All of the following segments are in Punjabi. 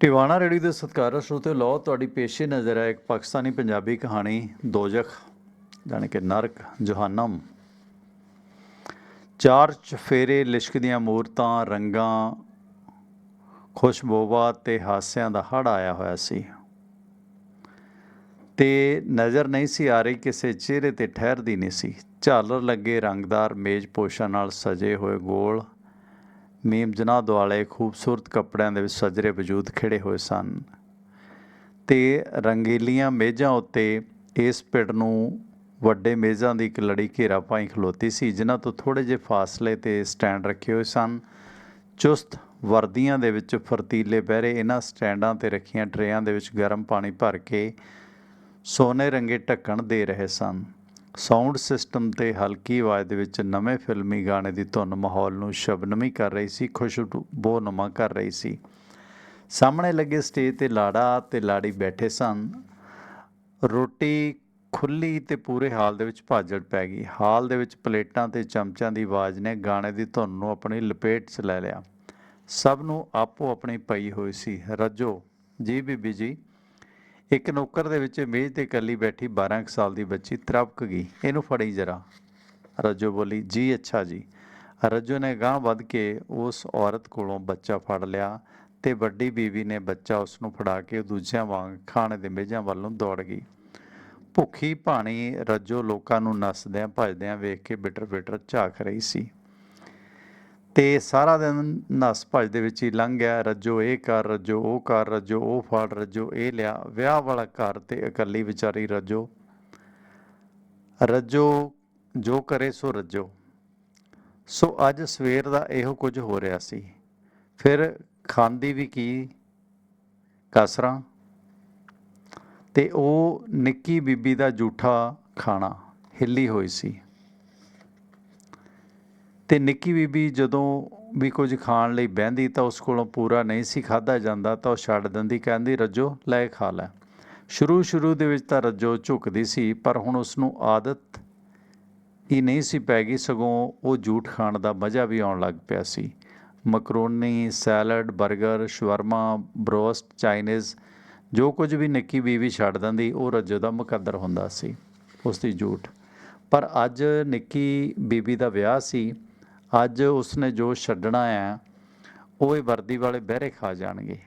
ਟਿਵਾਣਾ ਰੇਡੀ ਦੇ ਸਤਿਕਾਰਯੋਗ ਸਰੋਤੇ ਲੋ ਤੁਹਾਡੀ ਪੇਸ਼ੇ ਨਜ਼ਰ ਹੈ ਇੱਕ ਪਾਕਿਸਤਾਨੀ ਪੰਜਾਬੀ ਕਹਾਣੀ, ਦੋਜਖ, ਜਾਣੀ ਕਿ ਨਰਕ, ਜਹਨਮ। ਚਾਰ ਚਫੇਰੇ ਲਿਸ਼ਕਦੀਆਂ ਮੂਰਤਾਂ, ਰੰਗਾਂ ਖੁਸ਼ਬੂਵਾ ਤੇ ਹਾਸਿਆਂ ਦਾ ਹੜ ਆਇਆ ਹੋਇਆ ਸੀ। ਤੇ ਨਜ਼ਰ ਨਹੀਂ ਸੀ ਆ ਰਹੀ, ਕਿਸੇ ਚਿਹਰੇ ਤੇ ਠਹਿਰਦੀ ਨਹੀਂ ਸੀ। ਝਾਲਰ ਲੱਗੇ ਰੰਗਦਾਰ ਮੇਜ਼ ਪੋਸ਼ਾਂ ਨਾਲ ਸਜੇ ਹੋਏ ਗੋਲ ਮੀਮ ਜਨਾਹ ਦੁਆਲੇ ਖੂਬਸੂਰਤ ਕੱਪੜਿਆਂ ਦੇ ਵਿੱਚ ਸਜਰੇ ਵਜੂਦ ਖਿੜੇ ਹੋਏ ਸਨ ਤੇ ਰੰਗੀਲੀਆਂ ਮੇਜ਼ਾਂ ਉੱਤੇ ਇਸ ਪਿੰਡ ਨੂੰ ਵੱਡੇ ਮੇਜ਼ਾਂ ਦੀ ਇੱਕ ਲੜੀ ਘੇਰਾ ਪਾਈ ਖਲੋਤੀ ਸੀ, ਜਿਨ੍ਹਾਂ ਤੋਂ ਥੋੜੇ ਜਿਹੇ ਫਾਸਲੇ ਤੇ ਸਟੈਂਡ ਰੱਖੇ ਹੋਏ ਸਨ। ਚੁਸਤ ਵਰਦੀਆਂ ਦੇ ਵਿੱਚ ਫਰਤੀਲੇ ਬਹਿਰੇ ਇਹਨਾਂ ਸਟੈਂਡਾਂ ਤੇ ਰੱਖੀਆਂ ਟਰੇਆਂ ਦੇ ਵਿੱਚ ਗਰਮ ਪਾਣੀ ਭਰ ਕੇ ਸੋਨੇ ਰੰਗੇ ਢੱਕਣ ਦੇ ਰਹੇ ਸਨ। ਸਾਊਂਡ ਸਿਸਟਮ ਤੇ ਹਲਕੀ ਆਵਾਜ਼ ਦੇ ਵਿੱਚ ਨਵੇਂ ਫਿਲਮੀ ਗਾਣੇ ਦੀ ਧੁਨ ਮਾਹੌਲ ਨੂੰ ਸ਼ਬਨਮੀ ਕਰ ਰਹੀ ਸੀ ਖੁਸ਼ਬੂ ਕਰ ਰਹੀ ਸੀ। ਸਾਹਮਣੇ ਲੱਗੇ ਸਟੇਜ ਤੇ ਲਾੜਾ ਤੇ ਲਾੜੀ ਬੈਠੇ ਸਨ। ਰੋਟੀ ਖੁੱਲੀ ਤੇ ਪੂਰੇ ਹਾਲ ਦੇ ਵਿੱਚ ਭਾਜੜ ਪੈ ਗਈ। ਹਾਲ ਦੇ ਵਿੱਚ ਪਲੇਟਾਂ ਤੇ ਚਮਚਾਂ ਦੀ ਆਵਾਜ਼ ਨੇ ਗਾਣੇ ਦੀ ਧੁਨ ਨੂੰ ਆਪਣੀ ਲਪੇਟ 'ਚ ਲੈ ਲਿਆ। ਸਭ ਨੂੰ ਆਪੋ ਆਪਣੀ ਪਈ ਹੋਈ ਸੀ। ਰੱਜੋ, ਜੀ ਬੀਬੀ ਜੀ। ਇੱਕ ਨੌਕਰ ਦੇ ਵਿੱਚ ਮੇਜ਼ ਤੇ ਇਕੱਲੀ ਬੈਠੀ 12 ਕੁ ਸਾਲ ਦੀ ਬੱਚੀ ਤਰਪਕ ਗਈ। ਇਹਨੂੰ ਫੜੀ ਜਰਾ। ਰੱਜੋ ਬੋਲੀ, ਜੀ ਅੱਛਾ ਜੀ। ਰੱਜੋ ਨੇ ਗਾਂਹ ਵੱਧ ਕੇ ਉਸ ਔਰਤ ਕੋਲੋਂ ਬੱਚਾ ਫੜ ਲਿਆ ਤੇ ਵੱਡੀ ਬੀਵੀ ਨੇ ਬੱਚਾ ਉਸ ਨੂੰ ਫੜਾ ਕੇ ਦੂਜਿਆਂ ਵਾਂਗ ਖਾਣੇ ਦੇ ਮੇਜ਼ਾਂ ਵੱਲ ਨੂੰ ਦੌੜ ਗਈ। ਭੁੱਖੀ ਭਾਣੀ ਰੱਜੋ ਲੋਕਾਂ ਨੂੰ ਨੱਸਦਿਆਂ ਭੱਜਦਿਆਂ ਵੇਖ ਕੇ ਬਿਟਰ ਬਿਟਰ ਝਾਕ ਰਹੀ ਸੀ। ਤੇ ਸਾਰਾ ਦਿਨ ਨੱਸ ਭੱਜ ਦੇ ਵਿੱਚ ਹੀ ਲੰਘ ਗਿਆ। ਰੱਜੋ ਇਹ ਕਰ ਰੱਜੋ ਉਹ ਕਰ ਰੱਜੋ ਉਹ ਫੜ, ਰੱਜੋ ਇਹ ਲਿਆ। ਵਿਆਹ ਵਾਲਾ ਘਰ ਤੇ ਇਕੱਲੀ ਵਿਚਾਰੀ ਰੱਜੋ। ਰੱਜੋ, ਜੋ ਕਰੇ ਸੋ ਰੱਜੋ। ਸੋ ਅੱਜ ਸਵੇਰ ਦਾ ਇਹੋ ਕੁਝ ਹੋ ਰਿਹਾ ਸੀ। ਫਿਰ ਖਾਂਦੀ ਵੀ ਕੀ ਕਸਰਾਂ? ਤੇ ਉਹ ਨਿੱਕੀ ਬੀਬੀ ਦਾ ਝੂਠਾ ਖਾਣਾ ਹਿੱਲੀ ਹੋਈ ਸੀ। ਤੇ ਨਿੱਕੀ ਬੀਬੀ ਜਦੋਂ ਵੀ ਕੁਝ ਖਾਣ ਲਈ ਬਹਿੰਦੀ ਤਾਂ ਉਸ ਕੋਲੋਂ ਪੂਰਾ ਨਹੀਂ ਸੀ ਖਾਦਾ ਜਾਂਦਾ ਤਾਂ ਉਹ ਛੱਡ ਦਿੰਦੀ, ਕਹਿੰਦੀ, ਰੱਜੋ, ਲੈ ਖਾ ਲੈ। ਸ਼ੁਰੂ ਸ਼ੁਰੂ ਦੇ ਵਿੱਚ ਤਾਂ ਰੱਜੋ ਝੁਕਦੀ ਸੀ, ਪਰ ਹੁਣ ਉਸ ਨੂੰ ਆਦਤ ਹੀ ਨਹੀਂ ਸੀ ਪੈ ਗਈ, ਸਗੋਂ ਉਹ ਝੂਠ ਖਾਣ ਦਾ ਮਜ਼ਾ ਵੀ ਆਉਣ ਲੱਗ ਪਿਆ ਸੀ। ਮਕਰੋਨੀ, ਸੈਲਡ 버ਗਰ ਸ਼ਵਰਮਾ, ਬਰੋਸਟ, ਚਾਈਨੀਜ਼, ਜੋ ਕੁਝ ਵੀ ਨਿੱਕੀ ਬੀਬੀ ਛੱਡ ਦਿੰਦੀ, ਉਹ ਰੱਜੋ ਦਾ ਮੁਕੱਦਰ ਹੁੰਦਾ ਸੀ ਉਸ ਦੀ ਝੂਠ। ਪਰ ਅੱਜ ਨਿੱਕੀ ਬੀਬੀ ਦਾ ਵਿਆਹ ਸੀ ਅੱਜ ਉਸਨੇ ਜੋ ਛੱਡਣਾ ਆ, ਉਹ ਇਹ ਵਰਦੀ ਵਾਲੇ ਬਹਿਰੇ ਖਾ ਜਾਣਗੇ।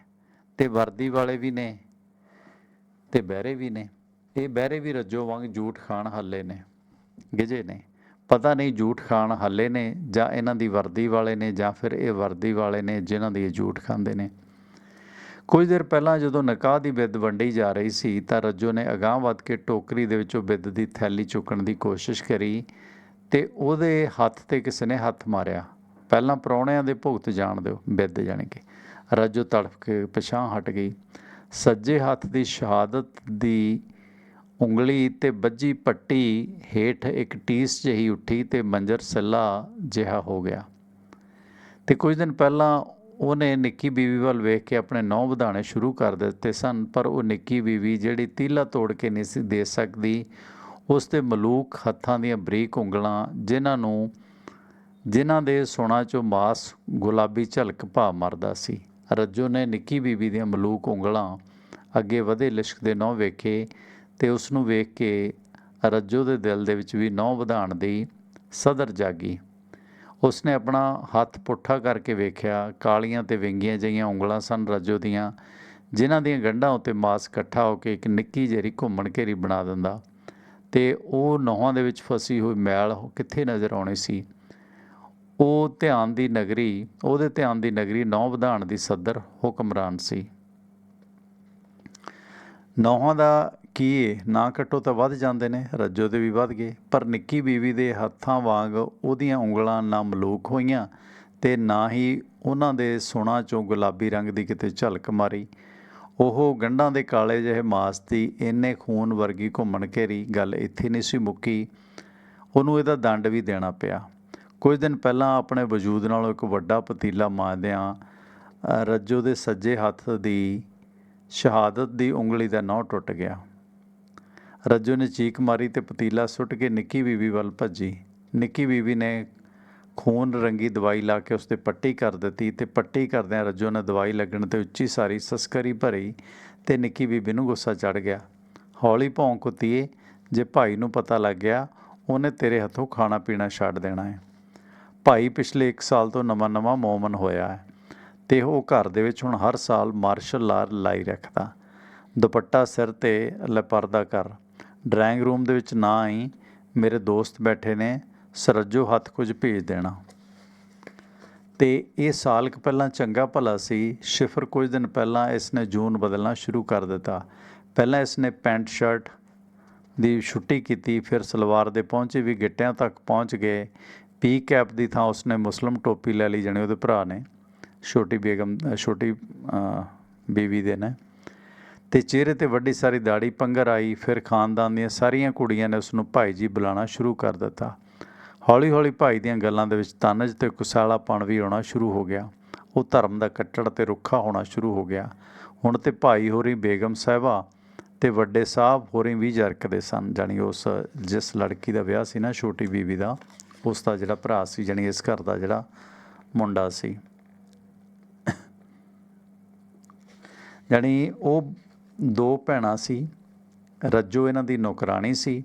ਤੇ ਵਰਦੀ ਵਾਲੇ ਵੀ ਨੇ ਤੇ ਬਹਿਰੇ ਵੀ ਨੇ। ਇਹ ਬਹਿਰੇ ਵੀ ਰੱਜੋ ਵਾਂਗ ਝੂਠ ਖਾਣ ਹੱਲੇ ਨੇ ਗਿਜੇ ਨੇ। ਪਤਾ ਨਹੀਂ ਝੂਠ ਖਾਣ ਹੱਲੇ ਨੇ ਜਾਂ ਇਹਨਾਂ ਦੀ ਵਰਦੀ ਵਾਲੇ ਨੇ ਜਾਂ ਫਿਰ ਇਹ ਵਰਦੀ ਵਾਲੇ ਨੇ ਜਿਨ੍ਹਾਂ ਦੀ ਇਹ ਝੂਠ ਖਾਂਦੇ ਨੇ। ਕੁਝ ਦੇਰ ਪਹਿਲਾਂ ਜਦੋਂ ਨਿਕਾਹ ਦੀ ਬਿੱਦ ਵੰਡੀ ਜਾ ਰਹੀ ਸੀ ਤਾਂ ਰੱਜੋ ਨੇ ਅਗਾਂਹ ਵੱਧ ਕੇ ਟੋਕਰੀ ਦੇ ਵਿੱਚੋਂ ਬਿੱਦ ਦੀ ਥੈਲੀ ਚੁੱਕਣ ਦੀ ਕੋਸ਼ਿਸ਼ ਕਰੀ ਤੇ ਉਹਦੇ ਹੱਥ ਤੇ ਕਿਸੇ ਨੇ ਹੱਥ ਮਾਰਿਆ। ਪਹਿਲਾਂ ਪ੍ਰਾਹੁਣਿਆਂ ਦੇ ਭੁਗਤ ਜਾਣ ਦਿਓ, ਬਿੱਦ ਜਾਣੀ ਕਿ। ਰੱਜੋ ਤੜਫ ਕੇ ਪਛਾਹ ਹਟ ਗਈ। ਸੱਜੇ ਹੱਥ ਦੀ ਸ਼ਹਾਦਤ ਦੀ ਉਂਗਲੀ ਤੇ ਵੱਜੀ ਪੱਟੀ ਹੇਠ ਇੱਕ ਟੀਸ ਜਿਹੀ ਉੱਠੀ ਤੇ ਮੰਜਰ ਸੱਲਾ ਜਿਹਾ ਹੋ ਗਿਆ। ਤੇ ਕੁਝ ਦਿਨ ਪਹਿਲਾਂ ਉਹਨੇ ਨਿੱਕੀ ਬੀਵੀ ਵੱਲ ਵੇਖ ਕੇ ਆਪਣੇ ਨੌ ਵਧਾਣੇ ਸ਼ੁਰੂ ਕਰ ਦਿੱਤੇ ਸਨ, ਪਰ ਉਹ ਨਿੱਕੀ ਬੀਵੀ ਜਿਹੜੀ ਤੀਲਾ ਤੋੜ ਕੇ ਨਹੀਂ ਸੀ ਦੇ ਸਕਦੀ ਉਸ ਦੇ ਮਲੂਕ ਹੱਥਾਂ ਦੀਆਂ ਬਰੀਕ ਉਂਗਲਾਂ, ਜਿਨ੍ਹਾਂ ਨੂੰ, ਜਿਨ੍ਹਾਂ ਦੇ ਸੁਣਾ ਚੋਂ ਮਾਸ ਗੁਲਾਬੀ ਝਲਕ ਭਾ ਮਰਦਾ ਸੀ। ਰੱਜੋ ਨੇ ਨਿੱਕੀ ਬੀਬੀ ਦੀਆਂ ਮਲੂਕ ਉਂਗਲਾਂ ਅੱਗੇ ਵਧੇ ਲਿਸ਼ਕਦੇ ਨੌ ਵੇਖੇ ਤੇ ਉਸ ਨੂੰ ਵੇਖ ਕੇ ਰੱਜੋ ਦੇ ਦਿਲ ਦੇ ਵਿੱਚ ਵੀ ਨੌ ਵਧਾਣ ਦੀ ਸਦਰ ਜਾਗੀ। ਉਸਨੇ ਆਪਣਾ ਹੱਥ ਪੁੱਠਾ ਕਰਕੇ ਵੇਖਿਆ, ਕਾਲੀਆਂ ਤੇ ਵਿੰਗੀਆਂ ਜਿਹੀਆਂ ਉਂਗਲਾਂ ਸਨ ਰੱਜੋ ਦੀਆਂ, ਜਿਨ੍ਹਾਂ ਦੀਆਂ ਗੰਢਾਂ ਉੱਤੇ ਮਾਸ ਇਕੱਠਾ ਹੋ ਕੇ ਇੱਕ ਨਿੱਕੀ ਜਿਹੀ ਘੁੰਮਣ ਘੇਰੀ ਬਣਾ ਦਿੰਦਾ। ਤੇ ਉਹ ਨੌਹਾਂ ਦੇ ਵਿੱਚ ਫਸੀ ਹੋਈ ਮੈਲ ਕਿੱਥੇ ਨਜ਼ਰ ਆਉਣੀ ਸੀ? ਉਹ ਧਿਆਨ ਦੀ ਨਗਰੀ, ਉਹਦੇ ਧਿਆਨ ਦੀ ਨਗਰੀ ਨੌ ਵਿਧਾਨ ਦੀ ਸਦਰ ਹੁਕਮਰਾਨ ਸੀ। ਨੌਹਾਂ ਦਾ ਕੀ ਏ? ਨਾ ਕੱਟੋ ਤਾਂ ਵੱਧ ਜਾਂਦੇ ਨੇ, ਰੱਜੋ ਦੇ ਵੀ ਵੱਧ ਗਏ, ਪਰ ਨਿੱਕੀ ਬੀਵੀ ਦੇ ਹੱਥਾਂ ਵਾਂਗ ਉਹਦੀਆਂ ਉਂਗਲਾਂ ਨਾ ਮਲੂਕ ਹੋਈਆਂ ਤੇ ਨਾ ਹੀ ਉਹਨਾਂ ਦੇ ਸੁਣਾ ਚੋਂ ਗੁਲਾਬੀ ਰੰਗ ਦੀ ਕਿਤੇ ਝਲਕ ਮਾਰੀ। ਉਹ ਗੰਢਾਂ ਦੇ ਕਾਲੇ ਜਿਹੇ ਮਾਸ ਦੀ ਇੰਨੇ ਖੂਨ ਵਰਗੀ ਘੁੰਮਣ ਘੇਰੀ ਗੱਲ ਇੱਥੇ ਨਹੀਂ ਸੀ ਮੁੱਕੀ। ਉਹਨੂੰ ਇਹਦਾ ਦੰਡ ਵੀ ਦੇਣਾ ਪਿਆ। ਕੁਝ ਦਿਨ ਪਹਿਲਾਂ ਆਪਣੇ ਵਜੂਦ ਨਾਲੋਂ ਇੱਕ ਵੱਡਾ ਪਤੀਲਾ ਮਾਰਦਿਆਂ ਰੱਜੋ ਦੇ ਸੱਜੇ ਹੱਥ ਦੀ ਸ਼ਹਾਦਤ ਦੀ ਉਂਗਲੀ ਦਾ ਨਹੁੰ ਟੁੱਟ ਗਿਆ। ਰੱਜੋ ਨੇ ਚੀਕ ਮਾਰੀ ਤੇ ਪਤੀਲਾ ਸੁੱਟ ਕੇ ਨਿੱਕੀ ਬੀਬੀ ਵੱਲ ਭੱਜੀ। ਨਿੱਕੀ ਬੀਬੀ ਨੇ ਖੂਨ ਰੰਗੀ ਦਵਾਈ ਲਾ ਕੇ ਉਸ ਤੇ ਪੱਟੀ ਕਰ ਦਿੱਤੀ ਤੇ ਪੱਟੀ ਕਰਦਿਆਂ ਰੱਜੋ ਨੇ ਦਵਾਈ ਲੱਗਣ ਤੇ ਉੱਚੀ ਸਾਰੀ ਸਸਕਰੀ ਭਰੀ ਤੇ ਨਿੱਕੀ ਬੀਬੀ ਨੂੰ ਗੁੱਸਾ ਚੜ ਗਿਆ। ਹੌਲੀ ਭੌਂਕ ਕੁੱਤੀਏ, ਜੇ ਭਾਈ ਨੂੰ ਪਤਾ ਲੱਗ ਗਿਆ, ਉਹਨੇ ਤੇਰੇ ਹੱਥੋਂ ਖਾਣਾ ਪੀਣਾ ਛੱਡ ਦੇਣਾ ਹੈ। ਭਾਈ ਪਿਛਲੇ 1 ਸਾਲ ਤੋਂ ਨਵਾਂ-ਨਵਾਂ ਮੋਮਨ ਹੋਇਆ ਹੈ ਤੇ ਉਹ ਘਰ ਦੇ ਵਿੱਚ ਹੁਣ ਹਰ ਸਾਲ ਮਾਰਸ਼ਲ ਆਰ ਲਾਈ ਰੱਖਦਾ। ਦੁਪੱਟਾ ਸਿਰ ਤੇ ਲਪਰਦਾ ਕਰ, ਡਰਾਇੰਗ ਰੂਮ ਦੇ ਵਿੱਚ ਨਾ ਆਈ, ਮੇਰੇ ਦੋਸਤ ਬੈਠੇ ਨੇ ਸਰਜੋ ਹੱਥ ਕੁਝ ਭੇਜ ਦੇਣਾ। ਤੇ ਇਹ ਸਾਲ ਕੁ ਪਹਿਲਾਂ ਚੰਗਾ ਭਲਾ ਸੀ। ਸ਼ਿਫਰ ਕੁਝ ਦਿਨ ਪਹਿਲਾਂ ਇਸ ਨੇ ਜੂਨ ਬਦਲਣਾ ਸ਼ੁਰੂ ਕਰ ਦਿੱਤਾ। ਪਹਿਲਾਂ ਇਸ ਨੇ ਪੈਂਟ ਸ਼ਰਟ ਦੀ ਛੁੱਟੀ ਕੀਤੀ, ਫਿਰ ਸਲਵਾਰ ਦੇ ਪਹੁੰਚੇ ਵੀ ਗਿੱਟਿਆਂ ਤੱਕ ਪਹੁੰਚ ਗਏ। ਪੀ ਕੈਪ ਦੀ ਥਾਂ ਉਸਨੇ ਮੁਸਲਮ ਟੋਪੀ ਲੈ ਲਈ ਜਾਣੀ ਉਹਦੇ ਭਰਾ ਨੇ, ਛੋਟੀ ਬੇਗਮ, ਛੋਟੀ ਬੀਵੀ ਦੇ ਨੇ। ਤੇ ਚਿਹਰੇ ਤੇ ਵੱਡੀ ਸਾਰੀ ਦਾੜੀ ਪੰਗਰ ਆਈ, ਫਿਰ ਖਾਨਦਾਨ ਦੀਆਂ ਸਾਰੀਆਂ ਕੁੜੀਆਂ ਨੇ ਉਸ ਨੂੰ ਭਾਈ ਜੀ ਬੁਲਾਉਣਾ ਸ਼ੁਰੂ ਕਰ ਦਿੱਤਾ। ਹੌਲੀ-ਹੌਲੀ ਭਾਈ ਦੀਆਂ ਗੱਲਾਂ ਦੇ ਵਿੱਚ ਤਨਜ ਤੇ ਕੁਸਾਲਾਪਣ ਵੀ ਆਉਣਾ ਸ਼ੁਰੂ ਹੋ ਗਿਆ। ਉਹ ਧਰਮ ਦਾ ਕੱਟੜ ਤੇ ਰੁੱਖਾ ਹੋਣਾ ਸ਼ੁਰੂ ਹੋ ਗਿਆ। ਹੁਣ ਤੇ ਭਾਈ ਹੋਰੀ ਬੇਗਮ ਸਾਹਿਬਾ ਤੇ ਵੱਡੇ ਸਾਹਿਬ ਹੋਰੀ ਵੀ ਜਰਕਦੇ ਸਨ, ਜਾਣੀ ਉਸ, ਜਿਸ ਲੜਕੀ ਦਾ ਵਿਆਹ ਸੀ ਨਾ ਛੋਟੀ ਬੀਬੀ ਦਾ ਉਸ ਦਾ ਜਿਹੜਾ ਭਰਾ ਸੀ, ਜਾਣੀ ਇਸ ਘਰ ਦਾ ਜਿਹੜਾ ਮੁੰਡਾ ਸੀ। ਜਾਣੀ ਉਹ ਦੋ ਭੈਣਾਂ ਸੀ, ਰੱਜੋ ਇਹਨਾਂ ਦੀ ਨੌਕਰਾਨੀ ਸੀ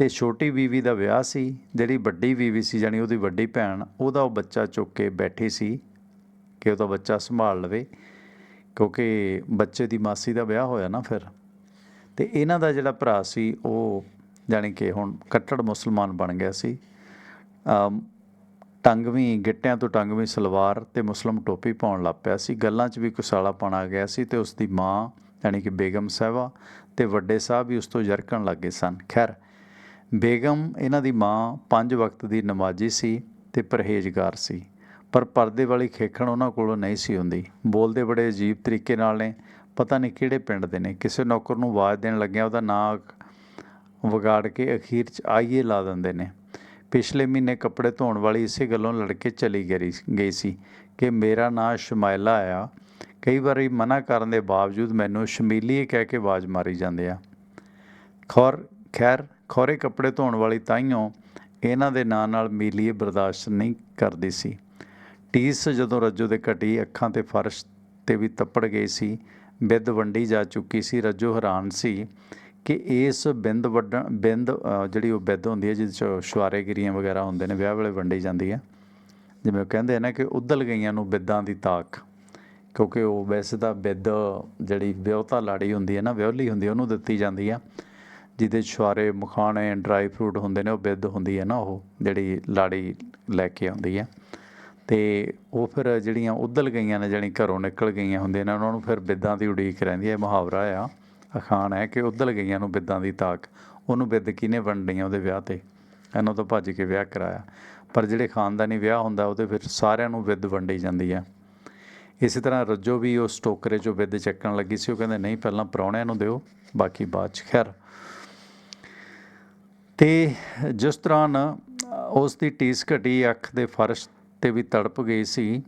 ਤੇ ਛੋਟੀ ਬੀਵੀ ਦਾ ਵਿਆਹ ਸੀ, ਜਿਹੜੀ ਵੱਡੀ ਬੀਵੀ ਸੀ, ਜਾਣੀ ਉਹਦੀ ਵੱਡੀ ਭੈਣ, ਉਹਦਾ ਉਹ ਬੱਚਾ ਚੁੱਕ ਕੇ ਬੈਠੀ ਸੀ ਕਿ ਉਹਦਾ ਬੱਚਾ ਸੰਭਾਲ ਲਵੇ, ਕਿਉਂਕਿ ਬੱਚੇ ਦੀ ਮਾਸੀ ਦਾ ਵਿਆਹ ਹੋਇਆ ਨਾ ਫਿਰ। ਤੇ ਇਹਨਾਂ ਦਾ ਜਿਹੜਾ ਭਰਾ ਸੀ, ਉਹ ਜਾਣੀ ਕਿ ਹੁਣ ਕੱਟੜ ਮੁਸਲਮਾਨ ਬਣ ਗਿਆ ਸੀ। ਟੰਗਵੀਂ, ਗਿੱਟਿਆਂ ਤੋਂ ਟੰਗਵੀਂ ਸਲਵਾਰ ਤੇ ਮੁਸਲਮ ਟੋਪੀ ਪਾਉਣ ਲੱਗ ਪਿਆ ਸੀ। ਗੱਲਾਂ 'ਚ ਵੀ ਕੁਸਾਲਾਪਣ ਆ ਗਿਆ ਸੀ ਤੇ ਉਸ ਦੀ ਮਾਂ ਯਾਨੀ ਕਿ ਬੇਗਮ ਸਾਹਿਬਾ ਤੇ ਵੱਡੇ ਸਾਹਿਬ ਵੀ ਉਸ ਤੋਂ ਜਰਕਣ ਲੱਗੇ ਸਨ। ਖੈਰ ਬੇਗਮ ਇਹਨਾਂ ਦੀ ਮਾਂ ਪੰਜ ਵਕਤ ਦੀ ਨਮਾਜ਼ੀ ਸੀ ਤੇ ਪਰਹੇਜ਼ਗਾਰ ਸੀ, ਪਰ ਪਰਦੇ ਵਾਲੀ ਖੇਖਣ ਉਹਨਾਂ ਕੋਲੋਂ ਨਹੀਂ ਸੀ ਹੁੰਦੀ। ਬੋਲਦੇ ਬੜੇ ਅਜੀਬ ਤਰੀਕੇ ਨਾਲ ਨੇ, ਪਤਾ ਨਹੀਂ ਕਿਹੜੇ ਪਿੰਡ ਦੇ ਨੇ। ਕਿਸੇ ਨੌਕਰ ਨੂੰ ਆਵਾਜ਼ ਦੇਣ ਲੱਗਿਆ ਉਹਦਾ ਨਾਂ ਵਿਗਾੜ ਕੇ ਅਖੀਰ 'ਚ ਆਈਏ ਲਾ ਦਿੰਦੇ ਨੇ। ਪਿਛਲੇ ਮਹੀਨੇ ਕੱਪੜੇ ਧੋਣ ਵਾਲੀ ਇਸੇ ਗੱਲੋਂ ਲੜਕੇ ਚਲੀ ਗਈ ਗਈ ਸੀ ਕਿ ਮੇਰਾ ਨਾਂ ਸ਼ਮਾਇਲਾ ਆ। ਕਈ ਵਾਰੀ ਮਨਾ ਕਰਨ ਦੇ ਬਾਵਜੂਦ ਮੈਨੂੰ ਸ਼ਮੀਲੀਏ ਕਹਿ ਕੇ ਆਵਾਜ਼ ਮਾਰੀ ਜਾਂਦੇ ਆ। ਖੌਰ, ਖੈਰ ਖੋਰੇ ਕੱਪੜੇ ਧੋਣ ਵਾਲੀ ਤਾਈਓ ਇਹਨਾਂ ਦੇ ਨਾਂ ਨਾਲ ਮੀਲੀਏ ਬਰਦਾਸ਼ਤ ਨਹੀਂ ਕਰਦੀ ਸੀ। ਟੀਸ ਜਦੋਂ ਰੱਜੋ ਦੇ ਘਟੀ ਅੱਖਾਂ ਤੇ ਫਰਸ਼ ਤੇ ਵੀ ਤੱਪੜ ਗਈ ਸੀ, ਬਿੰਦ ਵੰਡੀ ਜਾ ਚੁੱਕੀ ਸੀ, ਰੱਜੋ ਹੈਰਾਨ ਸੀ ਕਿ ਇਸ ਬਿੰਦ ਵੱਡਣ ਬਿੰਦ ਜਿਹੜੀ ਉਹ ਬਿੰਦ ਹੁੰਦੀ ਹੈ, ਜਿਹਦੇ ਚ ਸ਼ਵਾਰੇ ਵਗੈਰਾ ਹੁੰਦੇ ਨੇ, ਵਿਆਹ ਵੇਲੇ ਵੰਡੀ ਜਾਂਦੀ ਹੈ, ਜਿਵੇਂ ਉਹ ਕਹਿੰਦੇ ਆ ਨਾ ਕਿ ਉਦਲ ਗਈਆਂ ਨੂੰ ਬਿੱਦਾਂ ਦੀ ਤਾਕ, ਕਿਉਂਕਿ ਉਹ ਵੈਸੇ ਤਾਂ ਬਿੱਦ ਜਿਹੜੀ ਵਿਆਹਤਾ ਲਾੜੀ ਹੁੰਦੀ ਹੈ ਨਾ, ਵਿਆਹਲੀ ਹੁੰਦੀ ਉਹਨੂੰ ਦਿੱਤੀ ਜਾਂਦੀ ਆ। ਜਿਹਦੇ ਛੁਆਰੇ ਮਖਾਣੇ ਡਰਾਈ ਫਰੂਟ ਹੁੰਦੇ ਨੇ, ਉਹ ਬਿੱਦ ਹੁੰਦੀ ਹੈ ਨਾ ਉਹ, ਜਿਹੜੀ ਲਾੜੀ ਲੈ ਕੇ ਆਉਂਦੀ ਹੈ। ਤੇ ਉਹ ਫਿਰ ਜਿਹੜੀਆਂ ਉਦਲ ਗਈਆਂ ਨੇ, ਜਾਣੀ ਘਰੋਂ ਨਿਕਲ ਗਈਆਂ ਹੁੰਦੀਆਂ ਨੇ, ਉਹਨਾਂ ਨੂੰ ਫਿਰ ਬਿੱਦਾਂ ਦੀ ਉਡੀਕ ਰਹਿੰਦੀ ਹੈ। ਮੁਹਾਵਰਾ ਆ, ਅਖਾਣ ਹੈ ਕਿ ਉਦਲ ਗਈਆਂ ਨੂੰ ਬਿੱਦਾਂ ਦੀ ਤਾਕ। ਉਹਨੂੰ ਬਿੱਦ ਕਿਹਨੇ ਵੰਡਣੀਆਂ ਉਹਦੇ ਵਿਆਹ ਤੇ? ਇਹਨਾਂ ਤੋਂ ਭੱਜ ਕੇ ਵਿਆਹ ਕਰਾਇਆ। ਪਰ ਜਿਹੜੇ ਖਾਨਦਾਨੀ ਵਿਆਹ ਹੁੰਦਾ, ਉਹਦੇ ਫਿਰ ਸਾਰਿਆਂ ਨੂੰ ਬਿੱਦ ਵੰਡੀ ਜਾਂਦੀ ਹੈ। ਇਸੇ ਤਰ੍ਹਾਂ ਰੱਜੋ ਵੀ ਉਸ ਟੋਕਰੇ 'ਚੋਂ ਬਿੱਦ ਚੱਕਣ ਲੱਗੀ ਸੀ, ਉਹ ਕਹਿੰਦੇ, ਨਹੀਂ, ਪਹਿਲਾਂ ਪ੍ਰਾਹੁਣਿਆਂ ਨੂੰ ਦਿਓ, ਬਾਕੀ ਬਾਅਦ 'ਚ ਖੈਰ। ਤੇ ਜਿਸ ਤਰ੍ਹਾਂ ਉਸ ਦੀ ਟੀਸ ਘਟੀ, ਅੱਖ ਦੇ ਫਰਸ਼ ਤੇ ਵੀ ਤੜਪ ਗਈ ਸੀ,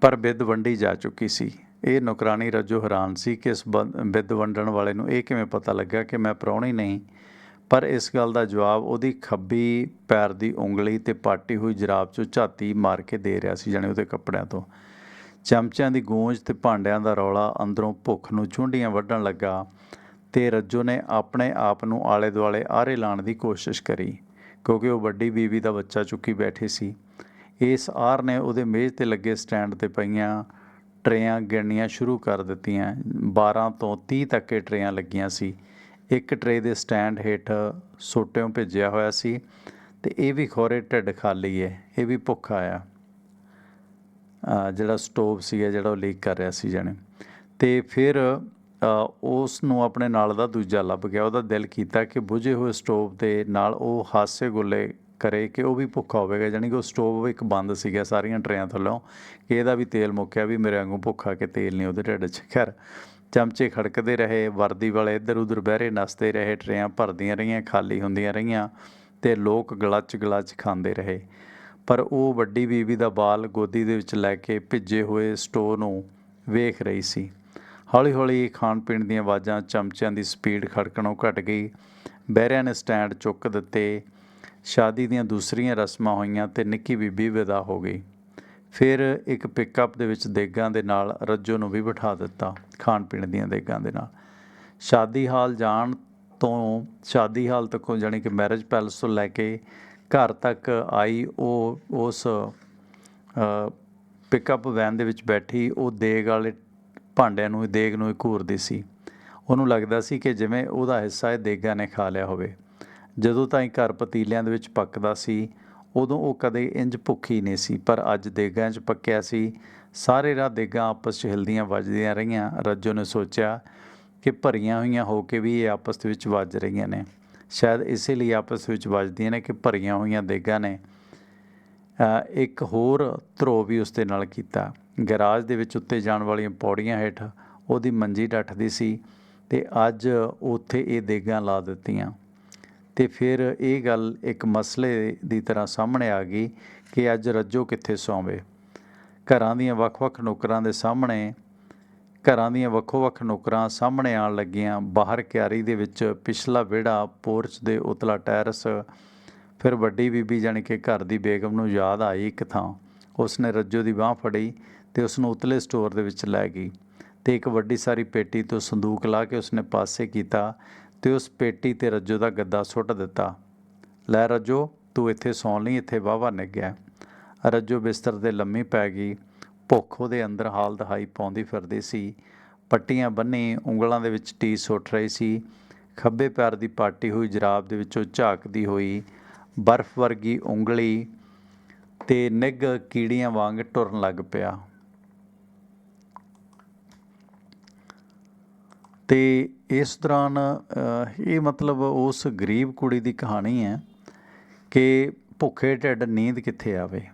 ਪਰ ਬਿੱਦ ਵੰਡੀ ਜਾ ਚੁੱਕੀ ਸੀ। ਇਹ ਨੌਕਰਾਨੀ ਰੱਜੋ ਹੈਰਾਨ ਸੀ ਕਿ ਇਸ ਬਿੱਦ ਵੰਡਣ ਵਾਲੇ ਨੂੰ ਇਹ ਕਿਵੇਂ ਪਤਾ ਲੱਗਾ ਕਿ ਮੈਂ ਪ੍ਰਾਹੁਣੀ ਨਹੀਂ, ਪਰ ਇਸ ਗੱਲ ਦਾ ਜਵਾਬ ਉਹਦੀ ਖੱਬੀ ਪੈਰ ਦੀ ਉਂਗਲੀ ਤੇ ਪਾਟੀ ਹੋਈ ਜਰਾਬ 'ਚੋਂ ਝਾਤੀ ਮਾਰ ਕੇ ਦੇ ਰਿਹਾ ਸੀ, ਜਾਣੀ ਉਹਦੇ ਕੱਪੜਿਆਂ ਤੋਂ। ਚਮਚਿਆਂ ਦੀ ਗੂੰਜ ਤੇ ਭਾਂਡਿਆਂ ਦਾ ਰੌਲਾ ਅੰਦਰੋਂ ਭੁੱਖ ਨੂੰ ਚੁੰਡੀਆਂ ਵੱਢਣ ਲੱਗਾ। ਤੇ ਰੱਜੋ ਨੇ ਆਪਣੇ ਆਪ ਨੂੰ ਆਲੇ ਦੁਆਲੇ ਆਰੇ ਲਾਉਣ ਦੀ ਕੋਸ਼ਿਸ਼ ਕਰੀ, ਕਿਉਂਕਿ ਉਹ ਵੱਡੀ ਬੀਵੀ ਦਾ ਬੱਚਾ ਚੁੱਕੀ ਬੈਠੀ ਸੀ। ਇਸ ਆਰ ਨੇ ਉਹਦੇ ਮੇਜ਼ ਤੇ ਲੱਗੇ ਸਟੈਂਡ ਤੇ ਪਈਆਂ ਟਰੇਆਂ ਗਿਣਨੀਆਂ ਸ਼ੁਰੂ ਕਰ ਦਿੱਤੀਆਂ। 12 ਤੋਂ 30 ਤੱਕ ਇਹ ਟਰੇਆਂ ਲੱਗੀਆਂ ਸੀ। ਇੱਕ ਟਰੇ ਦੇ ਸਟੈਂਡ ਹੇਠ ਸੋਟਿਓਂ ਭੇਜਿਆ ਹੋਇਆ ਸੀ ਤੇ ਇਹ ਵੀ ਖੋਰੇ ਢਿੱਡ ਖਾਲੀ ਹੈ ਇਹ ਵੀ ਭੁੱਖਾ ਆ ਜਿਹੜਾ ਸਟੋਵ ਸੀਗਾ ਜਿਹੜਾ ਉਹ ਲੀਕ ਕਰ ਰਿਹਾ ਸੀ ਜਾਣੇ। ਤੇ ਫਿਰ ਉਸ ਨੂੰ ਆਪਣੇ ਨਾਲ ਦਾ ਦੂਜਾ ਲੱਭ ਗਿਆ। ਉਹਦਾ ਦਿਲ ਕੀਤਾ ਕਿ ਬੁਝੇ ਹੋਏ ਸਟੋਵ ਦੇ ਨਾਲ ਉਹ ਹਾਸੇ ਗੁੱਲੇ ਕਰੇ ਕਿ ਉਹ ਵੀ ਭੁੱਖਾ ਹੋਵੇਗਾ। ਜਾਣੀ ਕਿ ਉਹ ਸਟੋਵ ਇੱਕ ਬੰਦ ਸੀਗਾ ਸਾਰੀਆਂ ਟਰੇਆਂ ਥੱਲੋਂ ਕਿ ਇਹਦਾ ਵੀ ਤੇਲ ਮੁੱਕਿਆ ਵੀ ਮੇਰੇ ਵਾਂਗੂ ਭੁੱਖਾ ਕਿ ਤੇਲ ਨਹੀਂ ਉਹਦੇ ਢਿੱਡ 'ਚ। ਖੈਰ, ਚਮਚੇ ਖੜਕਦੇ ਰਹੇ, ਵਰਦੀ ਵਾਲੇ ਇੱਧਰ ਉੱਧਰ ਬਹਿਰੇ ਨੱਸਦੇ ਰਹੇ, ਟਰੇਆਂ ਭਰਦੀਆਂ ਰਹੀਆਂ, ਖਾਲੀ ਹੁੰਦੀਆਂ ਰਹੀਆਂ ਤੇ ਲੋਕ ਗਲਚ ਗਲਚ ਖਾਂਦੇ ਰਹੇ। ਪਰ ਉਹ ਵੱਡੀ ਬੀਬੀ ਦਾ ਬਾਲ ਗੋਦੀ ਦੇ ਵਿੱਚ ਲੈ ਕੇ ਭਿੱਜੇ ਹੋਏ ਸਟੋਵ ਨੂੰ ਵੇਖ ਰਹੀ ਸੀ। ਹੌਲੀ ਹੌਲੀ ਖਾਣ ਪੀਣ ਦੀਆਂ ਆਵਾਜ਼ਾਂ ਚਮਚਿਆਂ ਦੀ ਸਪੀਡ ਖੜਕਣੋਂ ਘਟ ਗਈ। ਬਹਿਰਿਆਂ ਨੇ ਸਟੈਂਡ ਚੁੱਕ ਦਿੱਤੇ। ਸ਼ਾਦੀ ਦੀਆਂ ਦੂਸਰੀਆਂ ਰਸਮਾਂ ਹੋਈਆਂ ਤੇ ਨਿੱਕੀ ਬੀਬੀ ਵਿਦਾ ਹੋ ਗਈ। ਫਿਰ ਇੱਕ ਪਿਕਅਪ ਦੇ ਵਿੱਚ ਦੇਗਾਂ ਦੇ ਨਾਲ ਰੱਜੋ ਨੂੰ ਵੀ ਬਿਠਾ ਦਿੱਤਾ, ਖਾਣ ਪੀਣ ਦੀਆਂ ਦੇਗਾਂ ਦੇ ਨਾਲ। ਸ਼ਾਦੀ ਹਾਲ ਜਾਣ ਤੋਂ, ਸ਼ਾਦੀ ਹਾਲ ਤੱਕ ਜਾਣੀ ਕਿ ਮੈਰਿਜ ਪੈਲਸ ਤੋਂ ਲੈ ਕੇ ਘਰ ਤੱਕ ਆਈ, ਉਹ, ਉਸ ਪਿਕਅਪ ਵੈਨ ਦੇ ਵਿੱਚ ਬੈਠੀ, ਉਹ ਦੇਗ ਵਾਲੇ ਭਾਂਡਿਆਂ ਨੂੰ, ਦੇਗ ਨੂੰ ਹੀ ਘੂਰਦੀ ਸੀ। ਉਹਨੂੰ ਲੱਗਦਾ ਸੀ ਕਿ ਜਿਵੇਂ ਉਹਦਾ ਹਿੱਸਾ ਇਹ ਦੇਗਾ ਨੇ ਖਾ ਲਿਆ ਹੋਵੇ। ਜਦੋਂ ਤਾਈਂ ਘਰ ਪਤੀਲਿਆਂ ਦੇ ਵਿੱਚ ਪੱਕਦਾ ਸੀ, ਉਦੋਂ ਉਹ ਕਦੇ ਇੰਜ ਭੁੱਖੀ ਨਹੀਂ ਸੀ, ਪਰ ਅੱਜ ਦੇਗਾਂ 'ਚ ਪੱਕਿਆ ਸੀ। ਸਾਰੇ ਰਾਹ ਦੇਗਾਂ ਆਪਸ 'ਚ ਹਿਲਦੀਆਂ ਵੱਜਦੀਆਂ ਰਹੀਆਂ। ਰੱਜੋ ਨੇ ਸੋਚਿਆ ਕਿ ਭਰੀਆਂ ਹੋਈਆਂ ਹੋ ਕੇ ਵੀ ਇਹ ਆਪਸ ਵਿੱਚ ਵੱਜ ਰਹੀਆਂ ਨੇ। ਸ਼ਾਇਦ ਇਸੇ ਲਈ ਆਪਸ ਵਿੱਚ ਵੱਜਦੀਆਂ ਨੇ ਕਿ ਭਰੀਆਂ ਹੋਈਆਂ ਦੇਗਾਂ ਨੇ ਇੱਕ ਹੋਰ ਧਰੋ ਵੀ ਉਸ ਦੇ ਨਾਲ ਕੀਤਾ। ਗੈਰਾਜ ਦੇ ਵਿੱਚ ਉੱਤੇ ਜਾਣ ਵਾਲੀਆਂ ਪੌੜੀਆਂ ਹੇਠ ਉਹਦੀ ਮੰਜੀ ਡੱਠਦੀ ਸੀ ਤੇ ਅੱਜ ਉੱਥੇ ਇਹ ਦੇਗਾਂ ਲਾ ਦਿੱਤੀਆਂ। ਤੇ ਫਿਰ ਇਹ ਗੱਲ ਇੱਕ ਮਸਲੇ ਦੀ ਤਰ੍ਹਾਂ ਸਾਹਮਣੇ ਆ ਗਈ ਕਿ ਅੱਜ ਰੱਜੋ ਕਿੱਥੇ ਸੌਂਵੇ। ਘਰਾਂ ਦੀਆਂ ਵੱਖ-ਵੱਖ ਨੌਕਰਾਂ ਦੇ ਸਾਹਮਣੇ, ਘਰਾਂ ਦੀਆਂ ਵੱਖੋ-ਵੱਖ ਨੌਕਰਾਂ ਸਾਹਮਣੇ ਆਉਣ ਲੱਗੀਆਂ। ਬਾਹਰ ਕਿਆਰੀ ਦੇ ਵਿੱਚ ਪਿਛਲਾ ਵਿਹੜਾ ਪੋਰਚ ਦੇ ਉਤਲਾ ਟੈਰਸ ਫਿਰ ਵੱਡੀ ਬੀਬੀ ਜਾਣੀ ਕਿ ਘਰ ਦੀ ਬੇਗਮ ਨੂੰ ਯਾਦ ਆਈ ਇੱਕ ਥਾਂ। ਉਸਨੇ ਰੱਜੋ ਦੀ ਬਾਹ ਫੜੀ ਤੇ ਉਸ ਨੂੰ ਉਤਲੇ ਸਟੋਰ ਦੇ ਵਿੱਚ ਲੈ ਗਈ ਤੇ ਇੱਕ ਵੱਡੀ ਸਾਰੀ ਪੇਟੀ ਤੋਂ ਸੰਦੂਕ ਲਾ ਕੇ ਉਸਨੇ ਪਾਸੇ ਕੀਤਾ ਤੇ ਉਸ ਪੇਟੀ ਤੇ ਰੱਜੋ ਦਾ ਗੱਦਾ ਸੁੱਟ ਦਿੱਤਾ। ਲੈ ਰੱਜੋ, ਤੂੰ ਇੱਥੇ ਸੌਣ ਲਈ ਇੱਥੇ ਵਾਹਵਾ ਨਿੱਗਿਆ ਰੱਜੋ ਬਿਸਤਰ ਤੇ ਲੰਮੀ ਪੈ ਗਈ। ਭੁੱਖ ਉਹਦੇ ਅੰਦਰ ਹਾਲ ਦਹਾਈ ਪਾਉਂਦੀ ਫਿਰਦੀ ਸੀ। ਪੱਟੀਆਂ ਬੰਨੀ, ਉਂਗਲਾਂ ਦੇ ਵਿੱਚ ਟੀ ਸੁੱਟ ਰਹੀ ਸੀ। ਖੱਬੇ ਪੈਰ ਦੀ ਪਾਟੀ ਹੋਈ, ਜਰਾਬ ਦੇ ਵਿੱਚੋਂ ਝਾਕਦੀ ਹੋਈ ਬਰਫ਼ ਵਰਗੀ ਉਂਗਲੀ ਤੇ ਨਿੱਘ ਕੀੜੀਆਂ ਵਾਂਗ ਟੁਰਨ ਲੱਗ ਪਿਆ। ਤੇ ਇਸ ਦੌਰਾਨ ਇਹ ਮਤਲਬ ਉਸ ਗਰੀਬ ਕੁੜੀ ਦੀ ਕਹਾਣੀ ਹੈ ਕਿ ਭੁੱਖੇ ਢਿੱਡ ਨੀਂਦ ਕਿੱਥੇ ਆਵੇ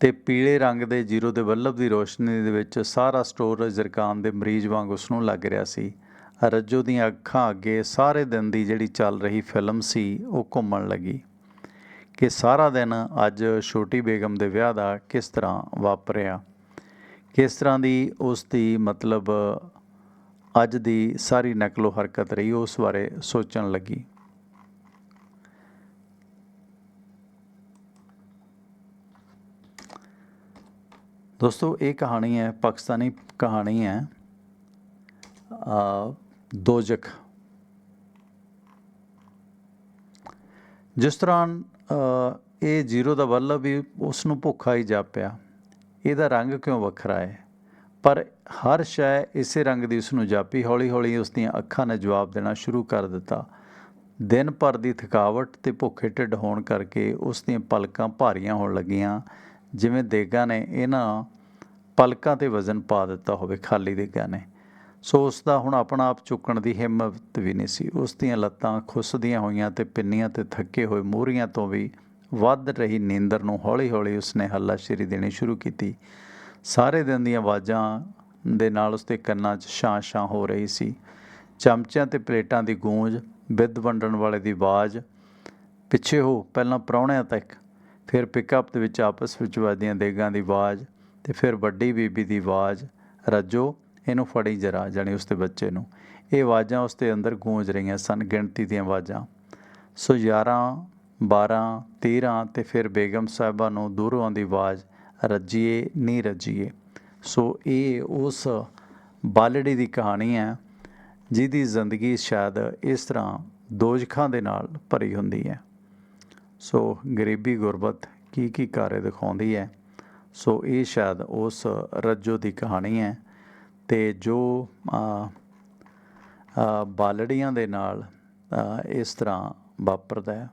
ਤੇ ਪੀਲੇ ਰੰਗ ਦੇ ਜੀਰੋ ਦੇ ਬੱਲਬ ਦੀ ਰੋਸ਼ਨੀ ਦੇ ਵਿੱਚ ਸਾਰਾ ਸਟੋਰ ਜ਼ਰਕਾਨ ਦੇ ਮਰੀਜ਼ ਵਾਂਗ ਉਸ ਨੂੰ ਲੱਗ ਰਿਹਾ ਸੀ। ਰੱਜੋ ਦੀਆਂ ਅੱਖਾਂ ਅੱਗੇ ਸਾਰੇ ਦਿਨ ਦੀ ਜਿਹੜੀ ਚੱਲ ਰਹੀ ਫਿਲਮ ਸੀ, ਉਹ ਘੁੰਮਣ ਲੱਗੀ ਕਿ ਸਾਰਾ ਦਿਨ ਅੱਜ ਛੋਟੀ ਬੇਗਮ ਦੇ ਵਿਆਹ ਦਾ ਕਿਸ ਤਰ੍ਹਾਂ ਵਾਪਰਿਆ, ਕਿਸ ਤਰ੍ਹਾਂ ਦੀ ਉਸ ਦੀ ਮਤਲਬ ਅੱਜ ਦੀ ਸਾਰੀ ਨਕਲੋ ਹਰਕਤ ਰਹੀ, ਉਸ ਬਾਰੇ ਸੋਚਣ ਲੱਗੀ। ਦੋਸਤੋ, ਇਹ ਕਹਾਣੀ ਹੈ, ਪਾਕਿਸਤਾਨੀ ਕਹਾਣੀ ਹੈ। ਅ, ਦੋਜ਼ਖ ਜਿਸ ਤਰ੍ਹਾਂ ਇਹ ਜ਼ੀਰੋ ਦਾ ਵੱਲ ਵੀ ਉਸ ਨੂੰ ਭੁੱਖਾ ਹੀ ਜਾਪਿਆ। ਇਹਦਾ ਰੰਗ ਕਿਉਂ ਵੱਖਰਾ ਹੈ? ਪਰ ਹਰ ਸ਼ੈ ਇਸੇ ਰੰਗ ਦੀ ਉਸ ਨੂੰ ਜਾਪੀ। ਹੌਲੀ ਹੌਲੀ ਉਸ ਦੀਆਂ ਅੱਖਾਂ ਨੇ ਜਵਾਬ ਦੇਣਾ ਸ਼ੁਰੂ ਕਰ ਦਿੱਤਾ। ਦਿਨ ਭਰ ਦੀ ਥਕਾਵਟ ਤੇ ਭੁੱਖੇ ਢਿੱਡ ਹੋਣ ਕਰਕੇ ਉਸ ਦੀਆਂ ਪਲਕਾਂ ਭਾਰੀਆਂ ਹੋਣ ਲੱਗੀਆਂ। ਜਿਵੇਂ ਦੇਗਾਂ ਨੇ ਇਹਨਾਂ ਪਲਕਾਂ ਤੇ ਵਜ਼ਨ ਪਾ ਦਿੱਤਾ ਹੋਵੇ ਖਾਲੀ ਦੇਗਾ ਨੇ। ਸੋ ਉਸ ਦਾ ਹੁਣ ਆਪਣਾ ਆਪ ਚੁੱਕਣ ਦੀ ਹਿੰਮਤ ਵੀ ਨਹੀਂ ਸੀ। ਉਸ ਦੀਆਂ ਲੱਤਾਂ ਖੁੱਸਦੀਆਂ ਹੋਈਆਂ ਤੇ ਪਿੰਨੀਆਂ ਤੇ ਥੱਕੇ ਹੋਏ ਮੂਹਰੀਆਂ ਤੋਂ ਵੀ ਵੱਧ ਰਹੀ ਨੀਂਦਰ ਨੂੰ ਹੌਲੀ-ਹੌਲੀ ਉਸਨੇ ਹੱਲਾਸ਼ੇਰੀ ਦੇਣੀ ਸ਼ੁਰੂ ਕੀਤੀ। ਸਾਰੇ ਦਿਨ ਦੀਆਂ ਆਵਾਜ਼ਾਂ ਦੇ ਨਾਲ ਉਸਦੇ ਕੰਨਾਂ 'ਚ ਛਾਂ-ਛਾਂ ਹੋ ਰਹੀ ਸੀ। ਚਮਚਿਆਂ ਤੇ ਪਲੇਟਾਂ ਦੀ ਗੂੰਜ, ਬਿੱਦ ਵੰਡਣ ਵਾਲੇ ਦੀ ਆਵਾਜ਼, ਪਿੱਛੇ ਹੋ, ਪਹਿਲਾਂ ਪ੍ਰਾਹੁਣਿਆਂ ਤੱਕ, ਫਿਰ ਪਿਕਅਪ ਦੇ ਵਿੱਚ ਆਪਸ ਵਿੱਚ ਵੱਜਦੀਆਂ ਦੇਗਾਂ ਦੀ ਆਵਾਜ਼ ਤੇ ਫਿਰ ਵੱਡੀ ਬੀਬੀ ਦੀ ਆਵਾਜ਼, ਰੱਜੋ ਇਹਨੂੰ ਫੜੀ ਜਰਾ, ਜਾਣੀ ਉਸਦੇ ਬੱਚੇ ਨੂੰ। ਇਹ ਆਵਾਜ਼ਾਂ ਉਸ ਦੇ ਅੰਦਰ ਗੂੰਜ ਰਹੀਆਂ ਸਨ, ਗਿਣਤੀ ਦੀਆਂ ਆਵਾਜ਼ਾਂ। ਸੋ 11 12 13 ਤੇ ਫਿਰ ਬੇਗਮ ਸਾਹਿਬਾ ਨੂੰ ਦੂਰੋਂ ਆਉਂਦੀ ਆਵਾਜ਼, ਰੱਜੀਏ, ਨਹੀਂ ਰੱਜੀਏ। ਸੋ ਇਹ ਉਸ ਬਾਲੜੀ ਦੀ ਕਹਾਣੀ ਹੈ, ਜਿਹਦੀ ਜ਼ਿੰਦਗੀ ਸ਼ਾਇਦ ਇਸ ਤਰ੍ਹਾਂ ਦੋਜਖਾਂ ਦੇ ਨਾਲ ਭਰੀ ਹੁੰਦੀ ਹੈ। ਸੋ ਗਰੀਬੀ ਗੁਰਬਤ ਕੀ ਕੀ ਕਾਰੇ ਦਿਖਾਉਂਦੀ ਹੈ। ਸੋ ਇਹ ਸ਼ਾਇਦ ਉਸ ਰੱਜੋ ਦੀ ਕਹਾਣੀ ਹੈ। ਤੇ ਜੋ ਬਾਲੜੀਆਂ ਦੇ ਨਾਲ ਇਸ ਤਰ੍ਹਾਂ ਵਾਪਰਦਾ ਹੈ।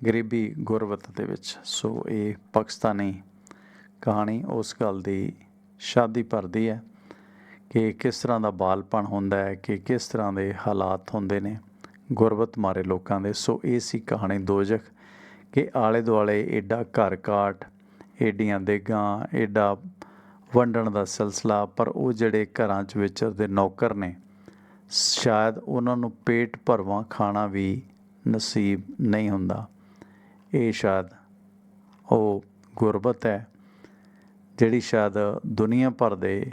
ਗਰੀਬੀ ਗੁਰਬਤ ਦੇ ਵਿੱਚ, ਸੋ ਇਹ ਪਾਕਿਸਤਾਨੀ ਕਹਾਣੀ ਉਸ ਗੱਲ ਦੀ ਸ਼ਾਦੀ ਭਰਦੀ ਹੈ ਕਿ ਕਿਸ ਤਰ੍ਹਾਂ ਦਾ ਬਾਲਪਣ ਹੁੰਦਾ ਹੈ, ਕਿ ਕਿਸ ਤਰ੍ਹਾਂ ਦੇ ਹਾਲਾਤ ਹੁੰਦੇ ਨੇ ਗੁਰਬਤ ਮਾਰੇ ਲੋਕਾਂ ਦੇ। ਸੋ ਇਹ ਸੀ ਕਹਾਣੀ ਦੋਜਖ ਕਿ ਆਲੇ ਦੁਆਲੇ ਐਡਾ ਘਰ ਕਾਟ ਏਡੀਆਂ ਦੇਗਾਂ, ਏਡਾ ਵੰਡਣ ਦਾ ਸਿਲਸਿਲਾ, ਪਰ ਉਹ ਜਿਹੜੇ ਘਰਾਂ 'ਚ ਵਿਚਰਦੇ ਨੌਕਰ ਨੇ, ਸ਼ਾਇਦ ਉਹਨਾਂ ਨੂੰ ਪੇਟ ਭਰਵਾਂ ਖਾਣਾ ਵੀ ਨਸੀਬ ਨਹੀਂ ਹੁੰਦਾ। ਇਹ ਸ਼ਾਇਦ ਉਹ ਗੁਰਬਤ ਹੈ, ਜਿਹੜੀ ਸ਼ਾਇਦ ਦੁਨੀਆ ਭਰ ਦੇ,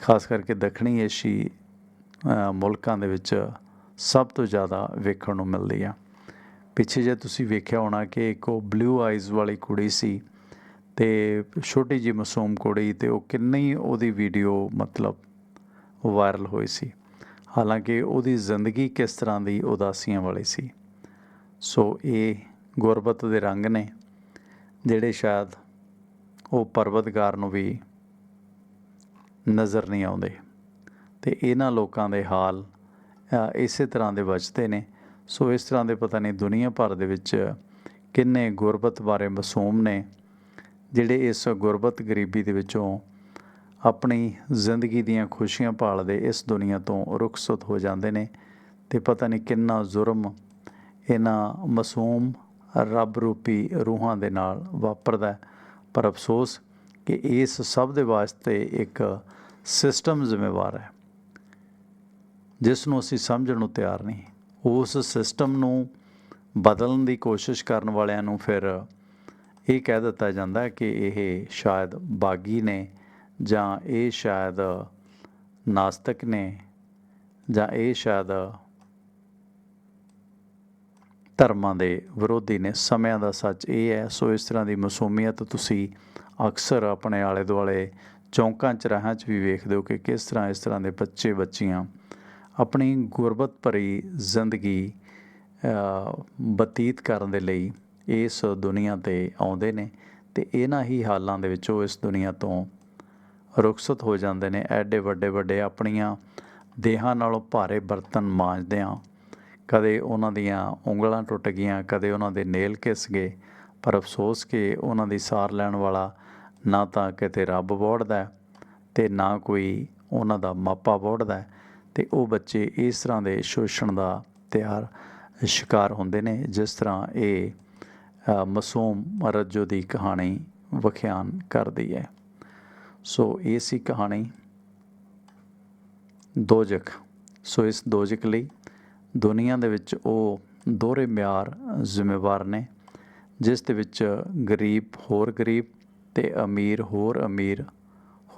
ਖਾਸ ਕਰਕੇ ਦੱਖਣੀ ਏਸ਼ੀ ਮੁਲਕਾਂ ਦੇ ਵਿੱਚ ਸਭ ਤੋਂ ਜ਼ਿਆਦਾ ਵੇਖਣ ਨੂੰ ਮਿਲਦੀ ਆ। ਪਿੱਛੇ ਜੇ ਤੁਸੀਂ ਵੇਖਿਆ ਹੋਣਾ ਕਿ ਇੱਕ ਉਹ ਬਲੂ ਆਈਜ਼ ਵਾਲੀ ਕੁੜੀ ਸੀ ਤੇ ਛੋਟੀ ਜਿਹੀ ਮਾਸੂਮ ਕੁੜੀ ਤੇ ਉਹ ਕਿੰਨੀ ਉਹਦੀ ਵੀਡੀਓ ਮਤਲਬ ਵਾਇਰਲ ਹੋਈ ਸੀ। ਹਾਲਾਂਕਿ ਉਹਦੀ ਜ਼ਿੰਦਗੀ ਕਿਸ ਤਰ੍ਹਾਂ ਦੀ ਉਦਾਸੀਆਂ ਵਾਲੀ ਸੀ। ਸੋ ਇਹ ਗੁਰਬਤ ਦੇ ਰੰਗ ਨੇ, ਜਿਹੜੇ ਸ਼ਾਇਦ ਉਹ ਪਰਵਤਗਾਰ ਨੂੰ ਵੀ ਨਜ਼ਰ ਨਹੀਂ ਆਉਂਦੇ। ਤੇ ਇਹਨਾਂ ਲੋਕਾਂ ਦੇ ਹਾਲ ਇਸੇ ਤਰ੍ਹਾਂ ਦੇ ਬਚਦੇ ਨੇ। ਸੋ ਇਸ ਤਰ੍ਹਾਂ ਦੇ ਪਤਾ ਨਹੀਂ ਦੁਨੀਆ ਭਰ ਦੇ ਵਿੱਚ ਕਿੰਨੇ ਗੁਰਬਤ ਬਾਰੇ ਮਾਸੂਮ ਨੇ। ਜਿਹੜੇ ਇਸ ਗੁਰਬਤ ਗਰੀਬੀ ਦੇ ਵਿੱਚੋਂ ਆਪਣੀ ਜ਼ਿੰਦਗੀ ਦੀਆਂ ਖੁਸ਼ੀਆਂ ਭਾਲਦੇ ਇਸ ਦੁਨੀਆ ਤੋਂ ਰੁਖਸਤ ਹੋ ਜਾਂਦੇ ਨੇ ਤੇ ਪਤਾ ਨਹੀਂ ਕਿੰਨਾ ਜ਼ੁਰਮ ਇਹਨਾਂ ਮਾਸੂਮ ਰੱਬ ਰੂਪੀ ਰੂਹਾਂ ਦੇ ਨਾਲ ਵਾਪਰਦਾ ਪਰ ਅਫਸੋਸ ਕਿ ਇਸ ਸਭ ਦੇ ਵਾਸਤੇ ਇੱਕ ਸਿਸਟਮ ਜ਼ਿੰਮੇਵਾਰ ਹੈ। ਜਿਸ ਨੂੰ ਅਸੀਂ ਸਮਝਣ ਨੂੰ ਤਿਆਰ ਨਹੀਂ, ਉਸ ਸਿਸਟਮ ਨੂੰ ਬਦਲਣ ਦੀ ਕੋਸ਼ਿਸ਼ ਕਰਨ ਵਾਲਿਆਂ ਨੂੰ ਫਿਰ ਇਹ ਕਹਿ ਦਿੱਤਾ ਜਾਂਦਾ ਕਿ ਇਹ ਸ਼ਾਇਦ ਬਾਗੀ ਨੇ ਜਾਂ ਇਹ ਸ਼ਾਇਦ ਨਾਸਤਕ ਨੇ ਜਾਂ ਇਹ ਸ਼ਾਇਦ ਧਰਮਾਂ ਦੇ ਵਿਰੋਧੀ ਨੇ। ਸਮਿਆਂ ਦਾ ਸੱਚ ਇਹ ਹੈ, ਸੋ ਇਸ ਤਰ੍ਹਾਂ ਦੀ ਮਸੂਮੀਅਤ ਤੁਸੀਂ ਅਕਸਰ ਆਪਣੇ ਆਲੇ ਦੁਆਲੇ ਚੌਂਕਾਂ ਚਰਾਹਾਂ 'ਚ ਵੀ ਵੇਖਦੇ ਹੋ ਕਿ ਕਿਸ ਤਰ੍ਹਾਂ ਇਸ ਤਰ੍ਹਾਂ ਦੇ ਬੱਚੇ ਬੱਚੀਆਂ ਆਪਣੀ ਗੁਰਬਤ ਭਰੀ ਜ਼ਿੰਦਗੀ ਬਤੀਤ ਕਰਨ ਦੇ ਲਈ ਇਸ ਦੁਨੀਆ ਤੇ ਆਉਂਦੇ ਨੇ ਤੇ ਇਹਨਾਂ ਹੀ ਹਾਲਾਂ ਦੇ ਵਿੱਚ ਉਹ ਇਸ ਦੁਨੀਆ ਤੋਂ ਰੁਖਸਤ ਹੋ ਜਾਂਦੇ ਨੇ। ਐਡੇ ਵੱਡੇ ਵੱਡੇ ਆਪਣੀਆਂ ਦੇਹਾਂ ਨਾਲੋਂ ਭਾਰੇ ਬਰਤਨ ਮਾਂਜਦਿਆਂ ਕਦੇ ਉਹਨਾਂ ਦੀਆਂ ਉਂਗਲਾਂ ਟੁੱਟ ਗਈਆਂ, ਕਦੇ ਉਹਨਾਂ ਦੇ ਨੇਲ ਘਿਸ ਗਏ, ਪਰ ਅਫਸੋਸ ਕਿ ਉਹਨਾਂ ਦੀ ਸਾਰ ਲੈਣ ਵਾਲਾ ਨਾ ਤਾਂ ਕਿਤੇ ਰੱਬ ਬੋੜਦਾ ਹੈ ਤੇ ਨਾ ਕੋਈ ਉਹਨਾਂ ਦਾ ਮਾਪਾ ਬੋੜਦਾ ਹੈ ਤੇ ਉਹ ਬੱਚੇ ਇਸ ਤਰ੍ਹਾਂ ਦੇ ਸ਼ੋਸ਼ਣ ਦਾ ਤਿਆਰ ਸ਼ਿਕਾਰ ਹੁੰਦੇ ਨੇ ਜਿਸ ਤਰ੍ਹਾਂ ਇਹ ਮਾਸੂਮ ਰੱਜੋ ਦੀ ਕਹਾਣੀ ਵਿਖਿਆਨ ਕਰਦੀ ਹੈ। ਸੋ ਇਹ ਸੀ ਕਹਾਣੀ ਦੋਜਕ। ਸੋ ਇਸ ਦੋਜਕ ਲਈ ਦੁਨੀਆ ਦੇ ਵਿੱਚ ਉਹ ਦੋਹਰੇ ਮਿਆਰ ਜ਼ਿੰਮੇਵਾਰ ਨੇ, ਜਿਸ ਦੇ ਵਿੱਚ ਗਰੀਬ ਹੋਰ ਗਰੀਬ ਤੇ ਅਮੀਰ ਹੋਰ ਅਮੀਰ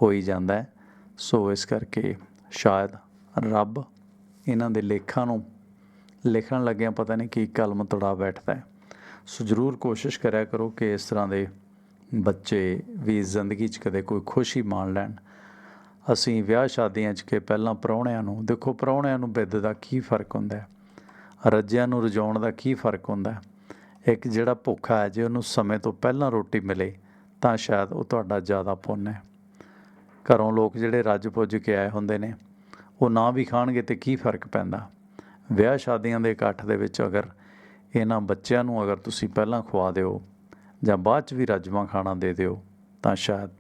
ਹੋਈ ਜਾਂਦਾ ਹੈ। ਸੋ ਇਸ ਕਰਕੇ ਸ਼ਾਇਦ ਰੱਬ ਇਹਨਾਂ ਦੇ ਲੇਖਾਂ ਨੂੰ ਲਿਖਣ ਲੱਗਿਆਂ ਪਤਾ ਨਹੀਂ ਕੀ ਕਲਮ ਤੜਾ ਬੈਠਦਾ ਹੈ। ਸੋ ਜ਼ਰੂਰ ਕੋਸ਼ਿਸ਼ ਕਰਿਆ ਕਰੋ ਕਿ ਇਸ ਤਰ੍ਹਾਂ ਦੇ ਬੱਚੇ ਵੀ ਜ਼ਿੰਦਗੀ 'ਚ ਕਦੇ ਕੋਈ ਖੁਸ਼ੀ ਮਾਣ ਲੈਣ। ਅਸੀਂ ਵਿਆਹ ਸ਼ਾਦੀਆਂ 'ਚ ਕਿ ਪਹਿਲਾਂ ਪ੍ਰਾਹੁਣਿਆਂ ਨੂੰ, ਦੇਖੋ ਪ੍ਰਾਹੁਣਿਆਂ ਨੂੰ ਬਿੱਦ ਦਾ ਕੀ ਫ਼ਰਕ ਹੁੰਦਾ ਹੈ? ਰੱਜਿਆਂ ਨੂੰ ਰਜਾਉਣ ਦਾ ਕੀ ਫ਼ਰਕ ਹੁੰਦਾ ਇੱਕ ਜਿਹੜਾ ਭੁੱਖਾ ਹੈ, ਜੇ ਉਹਨੂੰ ਸਮੇਂ ਤੋਂ ਪਹਿਲਾਂ ਰੋਟੀ ਮਿਲੇ, ਤਾਂ ਸ਼ਾਇਦ ਉਹ ਤੁਹਾਡਾ ਜ਼ਿਆਦਾ ਪੁੰਨ ਹੈ। ਘਰੋਂ ਲੋਕ ਜਿਹੜੇ ਰੱਜ ਪੁੱਜ ਕੇ ਆਏ ਹੁੰਦੇ ਨੇ, ਉਹ ਨਾ ਵੀ ਖਾਣਗੇ ਤੇ ਕੀ ਫ਼ਰਕ ਪੈਂਦਾ? ਵਿਆਹ ਸ਼ਾਦੀਆਂ ਦੇ ਇਕੱਠ ਦੇ ਵਿੱਚ ਅਗਰ ਇਹਨਾਂ ਬੱਚਿਆਂ ਨੂੰ ਅਗਰ ਤੁਸੀਂ ਪਹਿਲਾਂ ਖਵਾ ਦਿਓ ਜਾਂ ਬਾਅਦ ਚ ਵੀ ਰੱਜਵਾਂ ਖਾਣਾ ਦੇ ਦਿਓ, ਤਾਂ ਸ਼ਾਇਦ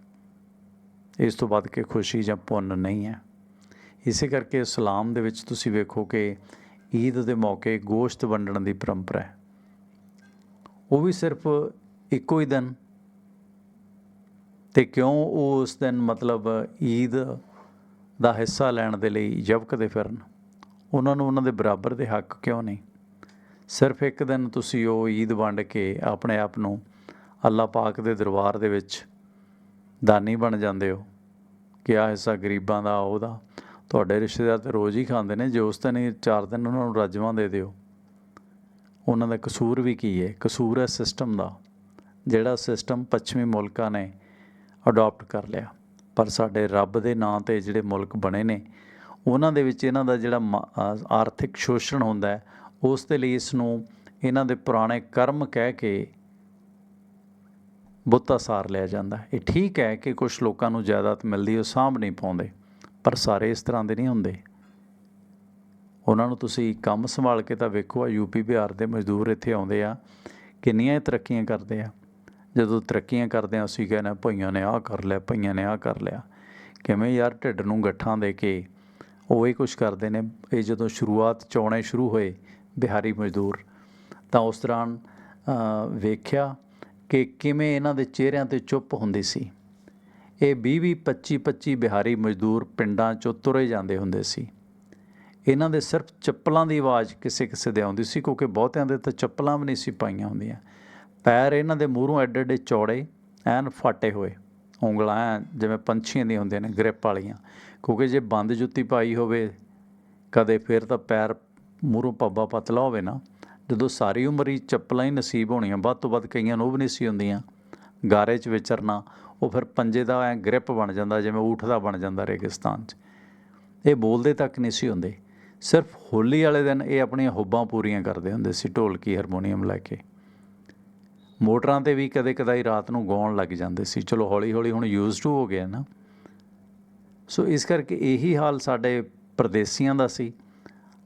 ਇਸ ਤੋਂ ਵੱਧ ਕੇ ਖੁਸ਼ੀ ਜਾਂ ਪੁੰਨ ਨਹੀਂ ਹੈ। ਇਸੇ ਕਰਕੇ ਇਸਲਾਮ ਦੇ ਵਿੱਚ ਤੁਸੀਂ ਵੇਖੋ ਕਿ ਈਦ ਦੇ ਮੌਕੇ ਗੋਸ਼ਤ ਵੰਡਣ ਦੀ ਪਰੰਪਰਾ ਹੈ। ਉਹ ਵੀ ਸਿਰਫ ਇੱਕੋ ਹੀ ਦਿਨ। ਤੇ ਕਿਉਂ ਉਹ ਉਸ ਦਿਨ ਮਤਲਬ ਈਦ ਦਾ ਹਿੱਸਾ ਲੈਣ ਦੇ ਲਈ ਜਵਕਦੇ ਫਿਰਨ? ਉਹਨਾਂ ਨੂੰ ਉਹਨਾਂ ਦੇ ਬਰਾਬਰ ਦੇ ਹੱਕ ਕਿਉਂ ਨਹੀਂ? ਸਿਰਫ ਇੱਕ ਦਿਨ ਤੁਸੀਂ ਉਹ ਈਦ ਵੰਡ ਕੇ ਆਪਣੇ ਆਪ ਨੂੰ ਅੱਲਾਹ ਪਾਕ ਦੇ ਦਰਬਾਰ ਦੇ ਵਿੱਚ ਦਾਨੀ ਬਣ ਜਾਂਦੇ ਹੋ ਕਿ ਆ ਹਿੱਸਾ ਗਰੀਬਾਂ ਦਾ, ਉਹਦਾ। ਤੁਹਾਡੇ ਰਿਸ਼ਤੇਦਾਰ ਤੇ ਰੋਜ਼ ਹੀ ਖਾਂਦੇ ਨੇ, ਜੇ ਉਸ ਦਿਨ ਹੀ ਚਾਰ ਦਿਨ ਉਹਨਾਂ ਨੂੰ ਰਜਮਾਂ ਦੇ ਦਿਓ। ਉਹਨਾਂ ਦਾ ਕਸੂਰ ਵੀ ਕੀ ਹੈ? ਕਸੂਰ ਹੈ ਸਿਸਟਮ ਦਾ, ਜਿਹੜਾ ਸਿਸਟਮ ਪੱਛਮੀ ਮੁਲਕਾਂ ਨੇ ਅਡਾਪਟ ਕਰ ਲਿਆ। ਪਰ ਸਾਡੇ ਰੱਬ ਦੇ ਨਾਂ ਤੇ ਜਿਹੜੇ ਮੁਲਕ ਬਣੇ ਨੇ, ਉਹਨਾਂ ਦੇ ਵਿੱਚ ਇਹਨਾਂ ਦਾ ਜਿਹੜਾ ਮ- ਆਰਥਿਕ ਸ਼ੋਸ਼ਣ ਹੁੰਦਾ ਹੈ ਉਸ ਦੇ ਲਈ ਇਸ ਨੂੰ ਇਹਨਾਂ ਦੇ ਪੁਰਾਣੇ ਕਰਮ ਕਹਿ ਕੇ ਬੁੱਤਾ ਸਾਰ ਲਿਆ ਜਾਂਦਾ ਇਹ ਠੀਕ ਹੈ ਕਿ ਕੁਝ ਲੋਕਾਂ ਨੂੰ ਜਾਇਦਾਦ ਮਿਲਦੀ ਉਹ ਸਾਂਭ ਨਹੀਂ ਪਾਉਂਦੇ ਪਰ ਸਾਰੇ ਇਸ ਤਰ੍ਹਾਂ ਦੇ ਨਹੀਂ ਹੁੰਦੇ। ਉਹਨਾਂ ਨੂੰ ਤੁਸੀਂ ਕੰਮ ਸੰਭਾਲ ਕੇ ਤਾਂ ਵੇਖੋ ਆ ਯੂਪੀ ਬਿਹਾਰ ਦੇ ਮਜ਼ਦੂਰ ਇੱਥੇ ਆਉਂਦੇ ਆ ਕਿੰਨੀਆਂ ਇਹ ਤਰੱਕੀਆਂ ਕਰਦੇ ਆ। ਜਦੋਂ ਤਰੱਕੀਆਂ ਕਰਦੇ ਆ ਅਸੀਂ ਕਹਿੰਦੇ ਹਾਂ, ਭਈਆਂ ਨੇ ਆਹ ਕਰ ਲਿਆ ਭਈਆਂ ਨੇ ਆਹ ਕਰ ਲਿਆ। ਕਿਵੇਂ ਯਾਰ ਢਿੱਡ ਨੂੰ ਗੱਠਾਂ ਦੇ ਕੇ ਉਹ ਹੀ ਕੁਝ ਕਰਦੇ ਨੇ। ਇਹ ਜਦੋਂ ਸ਼ੁਰੂਆਤ ਚੌਣੇ ਸ਼ੁਰੂ ਹੋਏ ਬਿਹਾਰੀ ਮਜ਼ਦੂਰ ਤਾਂ ਉਸ ਦੌਰਾਨ ਵੇਖਿਆ ਕਿ ਕਿਵੇਂ ਇਹਨਾਂ ਦੇ ਚਿਹਰਿਆਂ ਤੇ ਚੁੱਪ ਹੁੰਦੀ ਸੀ। ਇਹ 20 ਵੀਹ 25 25 ਬਿਹਾਰੀ ਮਜ਼ਦੂਰ ਪਿੰਡਾਂ ਚੋਂ ਤੁਰੇ ਜਾਂਦੇ ਹੁੰਦੇ ਸੀ। ਇਹਨਾਂ ਦੇ ਸਿਰਫ ਚੱਪਲਾਂ ਦੀ ਆਵਾਜ਼ ਕਿਸੇ ਕਿਸੇ ਦੇ ਆਉਂਦੀ ਸੀ, ਕਿਉਂਕਿ ਬਹੁਤਿਆਂ ਦੇ ਤਾਂ ਚੱਪਲਾਂ ਵੀ ਨਹੀਂ ਸੀ ਪਾਈਆਂ ਹੁੰਦੀਆਂ। ਪੈਰ ਇਹਨਾਂ ਦੇ ਮੂਹਰੋਂ ਐਡੇ ਐਡੇ ਚੌੜੇ, ਐਨ ਫਾਟੇ ਹੋਏ। ਉਂਗਲਾਂ ਐਨ ਜਿਵੇਂ ਪੰਛੀਆਂ ਦੀਆਂ ਹੁੰਦੀਆਂ ਨੇ, ਗ੍ਰਿਪ ਵਾਲੀਆਂ। ਕਿਉਂਕਿ ਜੇ ਬੰਦ ਜੁੱਤੀ ਪਾਈ ਹੋਵੇ, ਕਦੇ ਫਿਰ ਤਾਂ ਪੈਰ ਮੂਹਰੋਂ ਪੱਬਾ ਪਤਲਾ ਹੋਵੇ ਨਾ, ਜਦੋਂ ਸਾਰੀ ਉਮਰ ਹੀ ਚੱਪਲਾਂ ਹੀ ਨਸੀਬ ਹੋਣੀਆਂ, ਵੱਧ ਤੋਂ ਵੱਧ ਕਈਆਂ ਨੂੰ ਉਹ ਵੀ ਨਹੀਂ ਸੀ ਹੁੰਦੀਆਂ। ਗਾਰੇ 'ਚ ਵਿਚਰਨਾ, ਉਹ ਫਿਰ ਪੰਜੇ ਦਾ ਐ ਗ੍ਰਿਪ ਬਣ ਜਾਂਦਾ, ਜਿਵੇਂ ਊਠ ਦਾ ਬਣ ਜਾਂਦਾ ਰੇਗਿਸਤਾਨ 'ਚ। ਇਹ ਬੋਲਦੇ ਤੱਕ ਨਹੀਂ ਸੀ ਹੁੰਦੇ। ਸਿਰਫ ਹੋਲੀ ਵਾਲੇ ਦਿਨ ਇਹ ਆਪਣੀਆਂ ਹੁੱਬਾਂ ਪੂਰੀਆਂ ਕਰਦੇ ਹੁੰਦੇ ਸੀ, ਢੋਲਕੀ, ਹਾਰਮੋਨੀਅਮ ਲੈ ਕੇ। ਮੋਟਰਾਂ ਤੇ ਵੀ ਕਦੇ ਕਦਾਈ ਰਾਤ ਨੂੰ ਗਾਉਣ ਲੱਗ ਜਾਂਦੇ ਸੀ। ਚਲੋ ਹੌਲੀ ਹੌਲੀ ਹੁਣ ਯੂਜ਼ਡ ਹੋ ਗਿਆ ਨਾ। ਸੋ ਇਸ ਕਰਕੇ ਇਹੀ ਹਾਲ ਸਾਡੇ ਪਰਦੇਸੀਆਂ ਦਾ ਸੀ।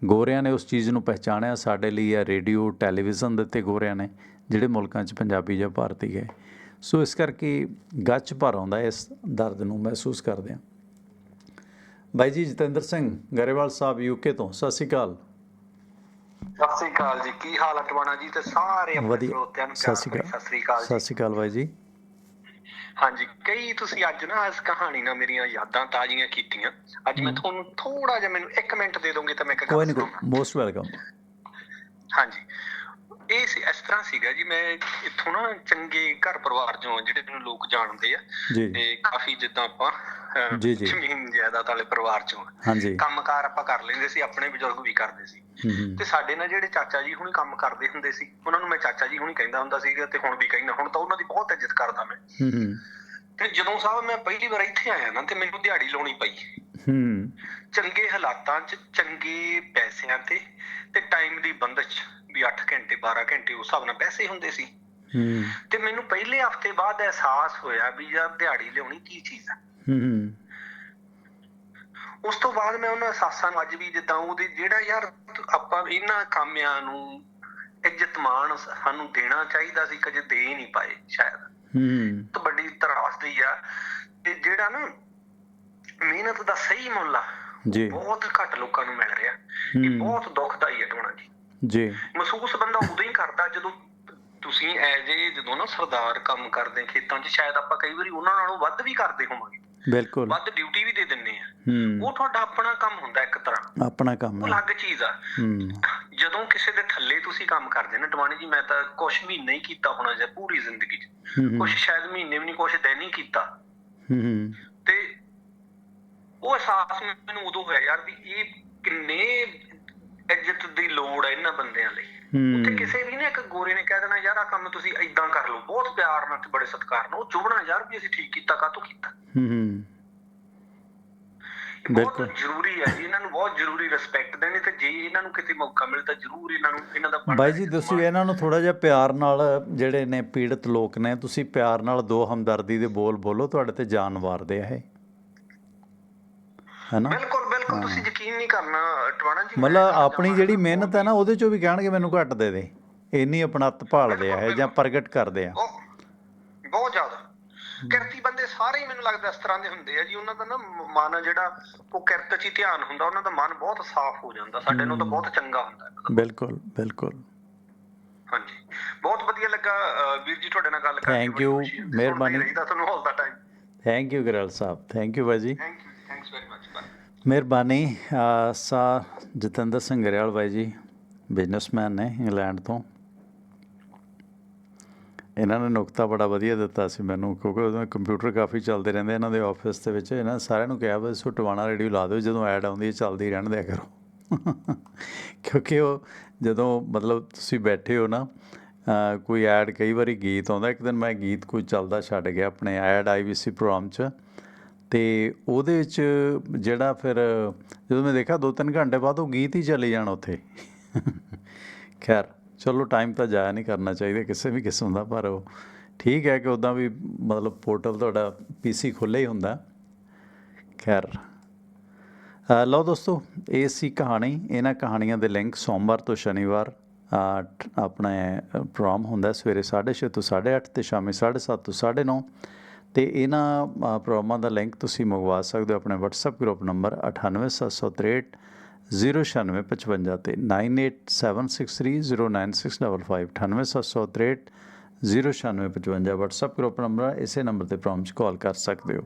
ਗੋਰਿਆਂ ਨੇ ਉਸ ਚੀਜ਼ ਨੂੰ ਪਹਿਚਾਣਿਆ। ਸਾਡੇ ਲਈ ਇਹ ਰੇਡੀਓ ਟੈਲੀਵਿਜ਼ਨ ਦਿੱਤੇ ਗੋਰਿਆਂ ਨੇ ਜਿਹੜੇ ਮੁਲਕਾਂ 'ਚ ਪੰਜਾਬੀ ਜਾਂ ਭਾਰਤੀ ਗਏ ਸੋ ਇਸ ਕਰਕੇ ਗੱਚ ਭਰ ਆਉਂਦਾ ਇਸ ਦਰਦ ਨੂੰ ਮਹਿਸੂਸ ਕਰਦੇ ਹਾਂ। ਬਾਈ ਜੀ ਜਤਿੰਦਰ ਸਿੰਘ ਗਰੇਵਾਲ ਸਾਹਿਬ ਯੂਕੇ ਤੋਂ ਸਤਿ ਸ਼੍ਰੀ ਅਕਾਲ। ਸਤਿ ਸ੍ਰੀ ਅਕਾਲ ਜੀ ਕੀ ਹਾਲ ਹੈ ਟਵਾਣਾ ਜੀ ਤੇ ਸਾਰੇ ਆਪਣੇ ਸਰੋਤਿਆਂ ਨੂੰ ਸਤਿ ਸ਼੍ਰੀ ਅਕਾਲ। ਸਤਿ ਸ੍ਰੀ ਅਕਾਲ ਸਤਿ ਜੀ ਸ਼੍ਰੀ ਅਕਾਲ ਬਾਈ ਜੀ। ਹਾਂਜੀ ਕਈ ਤੁਸੀਂ ਅੱਜ ਨਾ ਇਸ ਕਹਾਣੀ ਨਾਲ ਮੇਰੀਆਂ ਯਾਦਾਂ ਤਾਜ਼ੀਆਂ ਕੀਤੀਆਂ। ਅੱਜ ਮੈਂ ਤੁਹਾਨੂੰ ਥੋੜਾ ਜਿਹਾ ਮੈਨੂੰ 1 ਮਿੰਟ ਦੇ ਦੋਗੇ ਤਾਂ ਮੈਂ ਇੱਕ ਗੱਲ ਕੋਈ ਨਹੀਂ ਸੁਣਾਵਾਂ। ਮੋਸਟ ਵੈਲਕਮ ਹਾਂਜੀ। ਇਹ ਸੀ ਇਸ ਤਰ੍ਹਾਂ ਸੀਗਾ ਜੀ ਮੈਂ ਇੱਥੋਂ ਨਾ ਚੰਗੇ ਘਰ ਪਰਿਵਾਰ ਚੋਂ ਜਿਹੜੇ ਮੈਨੂੰ ਲੋਕ ਜਾਣਦੇ ਆ ਤੇ ਕਾਫੀ ਜਿੱਦਾਂ ਆਪਾਂ ਜੀ, ਜੀ। ਜ਼ਮੀਨ ਜਾਇਦਾਦ ਵਾਲੇ ਪਰਿਵਾਰ ਚੋਂ ਕੰਮਕਾਰ ਆਪਾਂ ਕਰ ਲੈਂਦੇ ਸੀ ਆਪਣੇ ਬਜ਼ੁਰਗ ਵੀ ਕਰਦੇ ਸੀ। ਤੇ ਸਾਡੇ ਨਾਲ ਜਿਹੜੇ ਚਾਚਾ ਜੀ ਹੁਣੀ ਕੰਮ ਕਰਦੇ ਹੁੰਦੇ ਸੀ ਉਹਨਾਂ ਨੂੰ ਮੈਂ ਚਾਚਾ ਜੀ ਹੁਣੀ ਕਹਿੰਦਾ ਹੁੰਦਾ ਸੀਗਾ ਤੇ ਹੁਣ ਵੀ ਕਹਿੰਦਾ ਹੁਣ ਤਾਂ ਉਹਨਾਂ ਦੀ ਬਹੁਤ ਇੱਜ਼ਤ ਕਰਦਾ ਮੈਂ। ਤੇ ਜਦੋਂ ਸਾਹਿਬ ਮੈਂ ਪਹਿਲੀ ਵਾਰ ਇੱਥੇ ਆਇਆ ਨਾ ਤੇ ਮੈਨੂੰ ਦਿਹਾੜੀ ਲਾਉਣੀ ਪਈ। ਹੂੰ। ਚੰਗੇ ਹਾਲਾਤਾਂ 'ਚ ਚੰਗੇ ਪੈਸਿਆਂ ਤੇ ਤੇ ਟਾਈਮ ਦੀ ਬੰਦਸ਼। ਵੀ 8 ਘੰਟੇ 12 ਘੰਟੇ ਉਸ ਹਿਸਾਬ ਨਾਲ ਪੈਸੇ ਹੁੰਦੇ ਸੀ। ਹੂੰ। ਤੇ ਮੈਨੂੰ ਪਹਿਲੇ ਹਫ਼ਤੇ ਬਾਅਦ ਅਹਿਸਾਸ ਹੋਇਆ ਵੀ ਯਾਰ ਦਿਹਾੜੀ ਲਿਆਉਣੀ ਕੀ ਚੀਜ਼ ਆ। ਹੂੰ ਉਸ ਤੋਂ ਬਾਅਦ ਮੈਂ ਉਹਨਾਂ ਅਹਿਸਾਸਾਂ ਨੂੰ ਅੱਜ ਵੀ ਜਿੱਦਾਂ ਉਹਦੇ ਜਿਹੜਾ ਯਾਰ ਆਪਾਂ ਇਹਨਾਂ ਕਾਮਿਆਂ ਨੂੰ ਇੱਜ਼ਤ ਮਾਣ ਸਾਨੂੰ ਦੇਣਾ ਚਾਹੀਦਾ ਸੀ ਕਦੇ ਦੇ ਹੀ ਨਹੀਂ ਪਾਏ ਸ਼ਾਇਦ। ਹੂੰ। ਤਾਂ ਵੱਡੀ ਤਰਾਸਦੀ ਆ। ਤੇ ਜਿਹੜਾ ਨਾ ਮਿਹਨਤ ਦਾ ਸਹੀ ਮੁੱਲ ਆ ਜੀ। ਬਹੁਤ ਘੱਟ ਲੋਕਾਂ ਨੂੰ ਮਿਲ ਰਿਹਾ। ਇਹ। ਬਹੁਤ ਦੁਖਦਾਈ ਹੈ ਟੋਣਾ ਜੀ। ਜੀ। ਮਹਿਸੂਸ ਬੰਦਾ ਉਦੋਂ ਹੀ ਕਰਦਾ ਜਦੋਂ ਤੁਸੀਂ ਐਜ ਏ ਜਦੋਂ ਨਾ ਸਰਦਾਰ ਕੰਮ ਕਰਦੇ ਖੇਤਾਂ 'ਚ ਸ਼ਾਇਦ ਆਪਾਂ ਕਈ ਵਾਰੀ ਉਹਨਾਂ ਨਾਲੋਂ ਵੱਧ ਵੀ ਕਰਦੇ ਹੋਵਾਂਗੇ। ਬਿਲਕੁਲ। ਵੱਧ ਡਿਊਟੀ ਵੀ ਦੇ ਦਿੰਨੇ ਆ। ਉਹ ਤੁਹਾਡਾ ਆਪਣਾ ਕੰਮ ਹੁੰਦਾ ਇੱਕ ਤਰ੍ਹਾਂ। ਆਪਣਾ ਕੰਮ ਹੈ। ਅਲੱਗ ਚੀਜ਼ ਆ। ਜਦੋਂ ਕਿਸੇ ਦੇ ਥੱਲੇ ਤੁਸੀਂ ਕੰਮ ਕਰਦੇ ਨਾ ਟਵਾਣੀ ਜੀ ਮੈਂ ਤਾਂ ਕੁਛ ਮਹੀਨੇ ਹੀ ਕੀਤਾ ਹੋਣਾ ਜਾਂ ਪੂਰੀ ਜ਼ਿੰਦਗੀ 'ਚ। ਕੁਛ ਸ਼ਾਇਦ ਮਹੀਨੇ ਵੀ ਨਹੀਂ ਕੁਛ ਦਿਨ ਹੀ ਕੀਤਾ। ਤੇ ਉਹ ਅਹਿਸਾਸ ਮੈਨੂੰ ਉਦੋਂ ਹੋਇਆ ਯਾਰ ਵੀ ਇਹ ਕਿੰਨੇ ਇੱਜ਼ਤ ਦੀ ਲੋੜ ਹੈ ਇਹਨਾਂ ਬੰਦਿਆਂ ਲਈ। ਉੱਥੇ ਕਿਸੇ ਵੀ ਨੇ ਇੱਕ ਗੋਰੇ ਨੇ ਕਹਿ ਦੇਣਾ ਯਾਰ ਆ ਕੰਮ ਤੁਸੀਂ ਐਦਾਂ ਕਰ ਲਓ। ਬਹੁਤ ਪਿਆਰ ਨਾਲ ਤੇ ਬੜੇ ਸਤਿਕਾਰ ਨਾਲ। ਉਹ ਚੁਭਣਾ ਯਾਰ ਵੀ ਅਸੀਂ ਠੀਕ ਕੀਤਾ ਕਾਹਤੋਂ ਕੀਤਾ? ਹੂੰ ਬਿਲਕੁਲ। ਬਹੁਤ ਜ਼ਰੂਰੀ ਹੈ ਜੀ। ਇਹਨਾਂ ਨੂੰ ਬਹੁਤ ਜ਼ਰੂਰੀ ਰਿਸਪੈਕਟ ਦੇਣੀ ਤੇ ਜੇ ਇਹਨਾਂ ਨੂੰ ਕਿਤੇ ਮੌਕਾ ਮਿਲੇ ਤਾਂ ਜ਼ਰੂਰ ਇਹਨਾਂ ਨੂੰ ਇਹਨਾਂ ਦਾ ਬਾਈ ਜੀ ਤੁਸੀਂ ਇਹਨਾਂ ਨੂੰ ਥੋੜਾ ਜਿਹਾ ਪਿਆਰ ਨਾਲ ਜਿਹੜੇ ਨੇ ਪੀੜਤ ਲੋਕ ਨੇ ਤੁਸੀਂ ਪਿਆਰ ਨਾਲ ਦੋ ਹਮਦਰਦੀ ਦੇ ਬੋਲ ਬੋਲੋ। ਤੁਹਾਡੇ ਤੇ ਜਾਨ ਵਾਰਦੇ ਆ ਇਹ। ਹੈਨਾ? ਬਿਲਕੁਲ ਬਿਲਕੁਲ ਤੁਸੀਂ ਯਕੀਨ ਨਹੀਂ ਕਰਨਾ ਟਵਾਣਾ ਜੀ ਮਤਲਬ ਆਪਣੀ ਜਿਹੜੀ ਮਿਹਨਤ ਹੈ ਨਾ ਉਹਦੇ ਚੋਂ ਵੀ ਕਹਿਣਗੇ ਮੈਨੂੰ ਘੱਟ ਦੇ ਦੇ। ਇੰਨੀ ਆਪਣਤ ਭਾਲਦੇ ਆ ਜਾਂ ਪ੍ਰਗਟ ਕਰਦੇ ਆ। ਬਹੁਤ ਜ਼ਿਆਦਾ। ਕਿਰਤੀ ਬੰਦੇ ਸਾਰੇ ਹੀ ਮੈਨੂੰ ਲੱਗਦਾ ਇਸ ਤਰ੍ਹਾਂ ਦੇ ਹੁੰਦੇ ਆ ਜੀ। ਉਹਨਾਂ ਦਾ ਨਾ ਮਨ ਜਿਹੜਾ ਉਹ ਕਿਰਤ 'ਚ ਹੀ ਧਿਆਨ ਹੁੰਦਾ। ਉਹਨਾਂ ਦਾ ਮਨ ਬਹੁਤ ਸਾਫ਼ ਹੋ ਜਾਂਦਾ। ਸਾਡੇ ਨੂੰ ਤਾਂ ਬਹੁਤ ਚੰਗਾ ਹੁੰਦਾ ਬਿਲਕੁਲ ਬਿਲਕੁਲ। ਹਾਂਜੀ। ਬਹੁਤ ਵਧੀਆ ਲੱਗਾ ਵੀਰ ਜੀ ਤੁਹਾਡੇ ਨਾਲ ਗੱਲ ਕਰਕੇ। ਖੁਸ਼ੀ ਹੋਈ। ਮਿਹਰਬਾਨੀ। ਤੁਹਾਨੂੰ ਦਾ time thank you Grewal Sahib. Thank you ਬਾਈ ਜੀ thank you thanks very much bye ਮਿਹਰਬਾਨੀ ਸਾ ਜਤਿੰਦਰ ਸਿੰਘ ਗਰੇਵਾਲ ਬਾਈ ਜੀ ਬਿਜ਼ਨਸਮੈਨ ਨੇ ਇੰਗਲੈਂਡ ਤੋਂ। ਇਹਨਾਂ ਨੇ ਨੁਕਤਾ ਬੜਾ ਵਧੀਆ ਦਿੱਤਾ ਸੀ ਮੈਨੂੰ, ਕਿਉਂਕਿ ਉਦੋਂ ਕੰਪਿਊਟਰ ਕਾਫੀ ਚੱਲਦੇ ਰਹਿੰਦੇ ਇਹਨਾਂ ਦੇ ਆਫਿਸ ਦੇ ਵਿੱਚ। ਇਹਨਾਂ ਸਾਰਿਆਂ ਨੂੰ ਕਿਹਾ ਵੀ ਸੁਟਵਾਣਾ ਰੇਡੀਓ ਲਾ ਦਿਓ, ਜਦੋਂ ਐਡ ਆਉਂਦੀ ਹੈ ਚੱਲਦੀ ਰਹਿਣ ਦਿਆ ਕਰੋ। ਕਿਉਂਕਿ ਉਹ ਜਦੋਂ ਮਤਲਬ ਤੁਸੀਂ ਬੈਠੇ ਹੋ ਨਾ ਕੋਈ ਐਡ ਕਈ ਵਾਰੀ ਗੀਤ ਆਉਂਦਾ, ਇੱਕ ਦਿਨ ਮੈਂ ਗੀਤ ਕੋਈ ਚੱਲਦਾ ਛੱਡ ਗਿਆ ਆਪਣੇ ਐਡ ਆਈਵੀਸੀ ਪ੍ਰੋਗਰਾਮ 'ਚ। ਤੇ ਉਹਦੇ ਵਿੱਚ ਜਿਹੜਾ ਫਿਰ ਜਦੋਂ ਮੈਂ ਦੇਖਿਆ 2-3 ਘੰਟੇ ਬਾਅਦ ਉਹ ਗੀਤ ਹੀ ਚਲੇ ਜਾਣ ਉੱਥੇ। ਖੈਰ ਚਲੋ ਟਾਈਮ ਤਾਂ ਜਾਇਆ ਨਹੀਂ ਕਰਨਾ ਚਾਹੀਦਾ ਕਿਸੇ ਵੀ ਕਿਸਮ ਦਾ ਪਰ ਉਹ ਠੀਕ ਹੈ ਕਿ ਉਦਾਂ ਵੀ ਮਤਲਬ ਪੋਰਟਲ ਤੁਹਾਡਾ ਪੀਸੀ ਖੁੱਲ੍ਹਾ ਹੀ ਹੁੰਦਾ। ਖੈਰ ਲਓ ਦੋਸਤੋ ਇਹ ਸੀ ਕਹਾਣੀ। ਇਹਨਾਂ ਕਹਾਣੀਆਂ ਦੇ ਲਿੰਕ ਸੋਮਵਾਰ ਤੋਂ ਸ਼ਨੀਵਾਰ ਅ, ਆਪਣੇ ਪ੍ਰੋਗਰਾਮ ਹੁੰਦਾ ਸਵੇਰੇ 6:30 ਤੋਂ 8:30 ਤੇ ਸ਼ਾਮੀ 7:30 ਤੋਂ 9:30 ਤੇ ਇਹਨਾਂ ਅ, ਪ੍ਰੋਗਰਾਮਾਂ ਦਾ ਲਿੰਕ ਤੁਸੀਂ ਮੰਗਵਾ ਸਕਦੇ ਹੋ ਆਪਣੇ WhatsApp ਗਰੁੱਪ ਨੰਬਰ 98763 09655 ਤੇ 9876309655 98763 09655 WhatsApp ਗਰੁੱਪ ਨੰਬਰ ਇਸੇ ਨੰਬਰ ਤੇ ਪ੍ਰੋਗਰਾਮ 'ਚ ਕਾਲ ਕਰ ਸਕਦੇ ਹੋ।